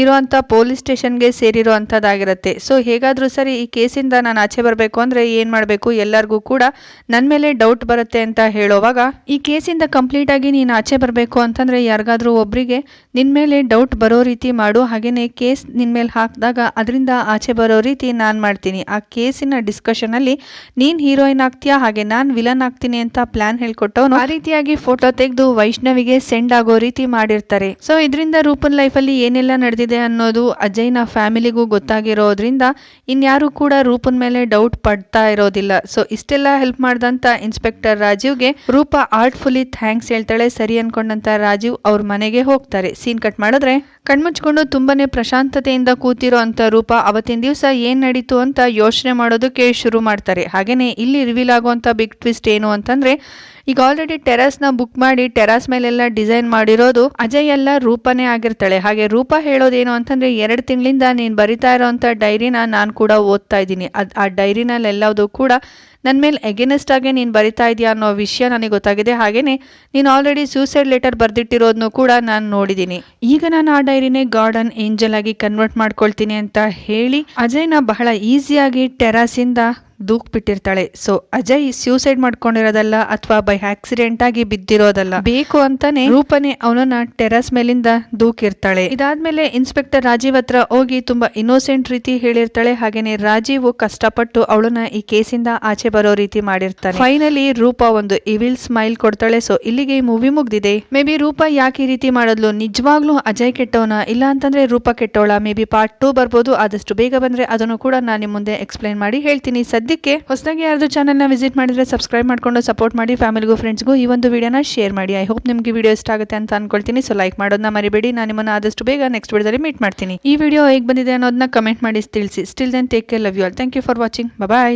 Speaker 1: ಇರುವಂಥ ಪೊಲೀಸ್ ಸ್ಟೇಷನ್ಗೆ ಸೇರಿರೋ ಅಂಥದ್ದಾಗಿರುತ್ತೆ ಸೊ ಹೇಗಾದರೂ ಸರಿ ಈ ಕೇಸಿಂದ ನಾನು ಆಚೆ ಬರಬೇಕು ಅಂದರೆ ಏನು ಮಾಡಬೇಕು? ಎಲ್ಲರಿಗೂ ಕೂಡ ನನ್ನ ಮೇಲೆ ಡೌಟ್ ಬರುತ್ತೆ ಅಂತ ಹೇಳೋವಾಗ, ಈ ಕೇಸಿಂದ ಕಂಪ್ಲೀಟಾಗಿ ನೀನು ಆಚೆ ಬರಬೇಕು ಅಂತಂದರೆ ಯಾರಿಗಾದರೂ ಒಬ್ಬರಿಗೆ ನಿನ್ನ ಮೇಲೆ ಡೌಟ್ ಬರೋ ರೀತಿ ಮಾಡು. ಹಾಗೆಯೇ ಕೇಸ್ ನಿನ್ನ ಮೇಲೆ ಹಾಕಿದಾಗ ಅದರಿಂದ ಆಚೆ ಬರೋ ರೀತಿ ನಾನು ಮಾಡ್ತೀನಿ. ಆ ಕೇಸಿನ ಡಿಸ್ಕಷನಲ್ಲಿ ನೀನು ಹೀರೋಯಿನ್ ಆಗ್ತೀಯಾ? ಹಾಗೆ ನಾನು ವಿಲನ್ ಆಗ್ತೀನಿ ಅಂತ ಪ್ಲಾನ್ ಹೇಳ್ಕೊಟ್ಟವನು ಆ ರೀತಿಯಾಗಿ ಫೋಟೋ ತೆಗೆದು ವೈಷ್ಣವಿಗೆ ಸೆಂಡ್ ಆಗೋ ರೀತಿ ಮಾಡಿರ್ತಾರೆ. ಸೊ ಇದರಿಂದ ರೂಪನ್ ಲೈಫಲ್ಲಿ ಏನೆಲ್ಲ ನಡೆದಿದೆ ಅನ್ನೋದು ಅಜಯ್ನ ಫ್ಯಾಮಿಲಿಗೂ ಗೊತ್ತಾಗಿರೋದ್ರಿಂದ ಇನ್ಯಾರು ಕೂಡ ರೂಪನ ಮೇಲೆ ಡೌಟ್ ಪಡ್ತಾ ಇರೋದಿಲ್ಲ. ಸೊ ಇಷ್ಟೆಲ್ಲ ಹೆಲ್ಪ್ ಮಾಡ್ದಂತ ಇನ್ಸ್ಪೆಕ್ಟರ್ ರಾಜೀವ್ಗೆ ರೂಪ ಆರ್ಟ್ಫುಲಿ ಥ್ಯಾಂಕ್ಸ್ ಹೇಳ್ತಾಳೆ. ಸರಿ ಅನ್ಕೊಂಡಂತ ರಾಜೀವ್ ಅವ್ರ ಮನೆಗೆ ಹೋಗ್ತಾರೆ. ಸೀನ್ ಕಟ್ ಮಾಡಿದ್ರೆ ಕಣ್ಮುಚ್ಕೊಂಡು ತುಂಬಾನೇ ಪ್ರಶಾಂತತೆಯಿಂದ ಕೂತಿರೋ ಅಂತ ರೂಪ ಅವತ್ತಿನ ದಿವಸ ಏನ್ ನಡೀತು ಅಂತ ಯೋಚನೆ ಮಾಡೋದಕ್ಕೆ ಶುರು ಮಾಡ್ತಾರೆ. ಹಾಗೇನೆ ಇಲ್ಲಿ ರಿವೀಲ್ ಆಗುವಂತ ಬಿಗ್ ಟ್ವಿಸ್ಟ್ ಏನು ಅಂತಂದ್ರೆ ಈಗ ಆಲ್ರೆಡಿ ಟೆರಸ್ನ ಬುಕ್ ಮಾಡಿ ಟೆರಸ್ ಮೇಲೆಲ್ಲ ಡಿಸೈನ್ ಮಾಡಿರೋದು ಅಜಯ್ ಎಲ್ಲ ರೂಪನೇ ಆಗಿರ್ತಾಳೆ. ಹಾಗೆ ರೂಪ ಹೇಳೋದೇನು ಅಂತಂದ್ರೆ ಎರಡು ತಿಂಗಳಿಂದ ನೀನು ಬರಿತಾ ಇರೋವಂಥ ಡೈರಿನ ನಾನು ಕೂಡ ಓದ್ತಾ ಇದ್ದೀನಿ. ಅದು, ಆ ಎಲ್ಲವೂ ಕೂಡ ನನ್ನ ಮೇಲೆ ಎಗೇನೆಸ್ಟ್ ಆಗಿ ನೀನು ಬರಿತಾ ಇದೆಯಾ ಅನ್ನೋ ವಿಷಯ ನನಗೆ ಗೊತ್ತಾಗಿದೆ. ಹಾಗೆಯೇ ನೀನು ಆಲ್ರೆಡಿ ಸೂಸೈಡ್ ಲೆಟರ್ ಬರೆದಿಟ್ಟಿರೋದನ್ನು ಕೂಡ ನಾನು ನೋಡಿದ್ದೀನಿ. ಈಗ ನಾನು ಆ ಡೈರಿನೇ ಗಾರ್ಡನ್ ಏಂಜಲ್ ಆಗಿ ಕನ್ವರ್ಟ್ ಮಾಡ್ಕೊಳ್ತೀನಿ ಅಂತ ಹೇಳಿ ಅಜಯ್ನ ಬಹಳ ಈಸಿಯಾಗಿ ಟೆರಾಸಿಂದ ದೂಕ್ ಬಿಟ್ಟಿರ್ತಾಳೆ ಸೊ ಅಜಯ್ ಸ್ಯೂಸೈಡ್ ಮಾಡ್ಕೊಂಡಿರೋದಲ್ಲ ಅಥವಾ ಬೈ ಆಕ್ಸಿಡೆಂಟ್ ಆಗಿ ಬಿದ್ದಿರೋದಲ್ಲ? ಬೇಕು ಅಂತಾನೆ ರೂಪನೆ ಅವನನ್ನ ಟೆರಸ್ ಮೇಲಿಂದ ದೂಕಿರ್ತಾಳೆ. ಇದಾದ್ಮೇಲೆ ಇನ್ಸ್ಪೆಕ್ಟರ್ ರಾಜೀವ್ ಹತ್ರ ಹೋಗಿ ತುಂಬಾ ಇನ್ನೋಸೆಂಟ್ ರೀತಿ ಹೇಳಿರ್ತಾಳೆ. ಹಾಗೇನೆ ರಾಜೀವ್ ಕಷ್ಟಪಟ್ಟು ಅವಳನ್ನ ಈ ಕೇಸಿಂದ ಆಚೆ ಬರೋ ರೀತಿ ಮಾಡಿರ್ತಾನೆ. ಫೈನಲಿ ರೂಪ ಒಂದು ಇವಿಲ್ ಸ್ಮೈಲ್ ಕೊಡ್ತಾಳೆ. ಸೊ ಇಲ್ಲಿಗೆ ಈ ಮೂವಿ ಮುಗ್ದಿದೆ. ಮೇ ಬಿ ರೂಪ ಯಾಕೆ ಈ ರೀತಿ ಮಾಡಿದ್ಲು? ನಿಜವಾಗ್ಲೂ ಅಜಯ್ ಕೆಟ್ಟವನ? ಇಲ್ಲ ಅಂತಂದ್ರೆ ರೂಪ ಕೆಟ್ಟವಳ? ಮೇ ಬಿ ಪಾರ್ಟ್ ಟೂ ಬರ್ಬೋದು. ಆದಷ್ಟು ಬೇಗ ಬಂದ್ರೆ ಅದನ್ನು ಕೂಡ ನಾನು ನಿಮ್ಮ ಮುಂದೆ ಎಕ್ಸ್ಪ್ಲೈನ್ ಮಾಡಿ ಹೇಳ್ತೀನಿ. ಸದ್ಯಕ್ಕೆ ಹೊಸದಾಗಿ ಯಾರ್ದು ಚಾನಲ್ನ ವಿಸಿಟ್ ಮಾಡಿದ್ರೆ ಸಬ್ಸ್ಕ್ರೈಬ್ ಮಾಡಿಕೊಂಡು ಸಪೋರ್ಟ್ ಮಾಡಿ ಫ್ಯಾಮಿಲಿಗೂ ಫ್ರೆಂಡ್ಸ್ಗೂ ಈ ಒಂದು ವಿಡಿಯೋನ ಶೇರ್ ಮಾಡಿ. ಐ ಹೋಪ್ ನಿಮಗೆ ವಿಡಿಯೋ ಇಷ್ಟ ಆಗುತ್ತೆ ಅಂತ ಅನ್ಕೊಳ್ತೀನಿ. ಸೊ ಲೈಕ್ ಮಾಡೋದನ್ನ ಮರಿಬೇಡಿ. ನಾನು ನಿಮ್ಮನ್ನ ಆದಷ್ಟು ಬೇಗ ನೆಕ್ಸ್ಟ್ ವಿಡಿಯೋದಲ್ಲಿ ಮೀಟ್ ಮಾಡ್ತೀನಿ. ಈ ವಿಡಿಯೋ ಹೇಗೆ ಬಂದಿದೆ ಅನ್ನೋದನ್ನ ಕಮೆಂಟ್ ಮಾಡಿ ತಿಳಿಸಿ. Still then take care love you all thank you for watching bye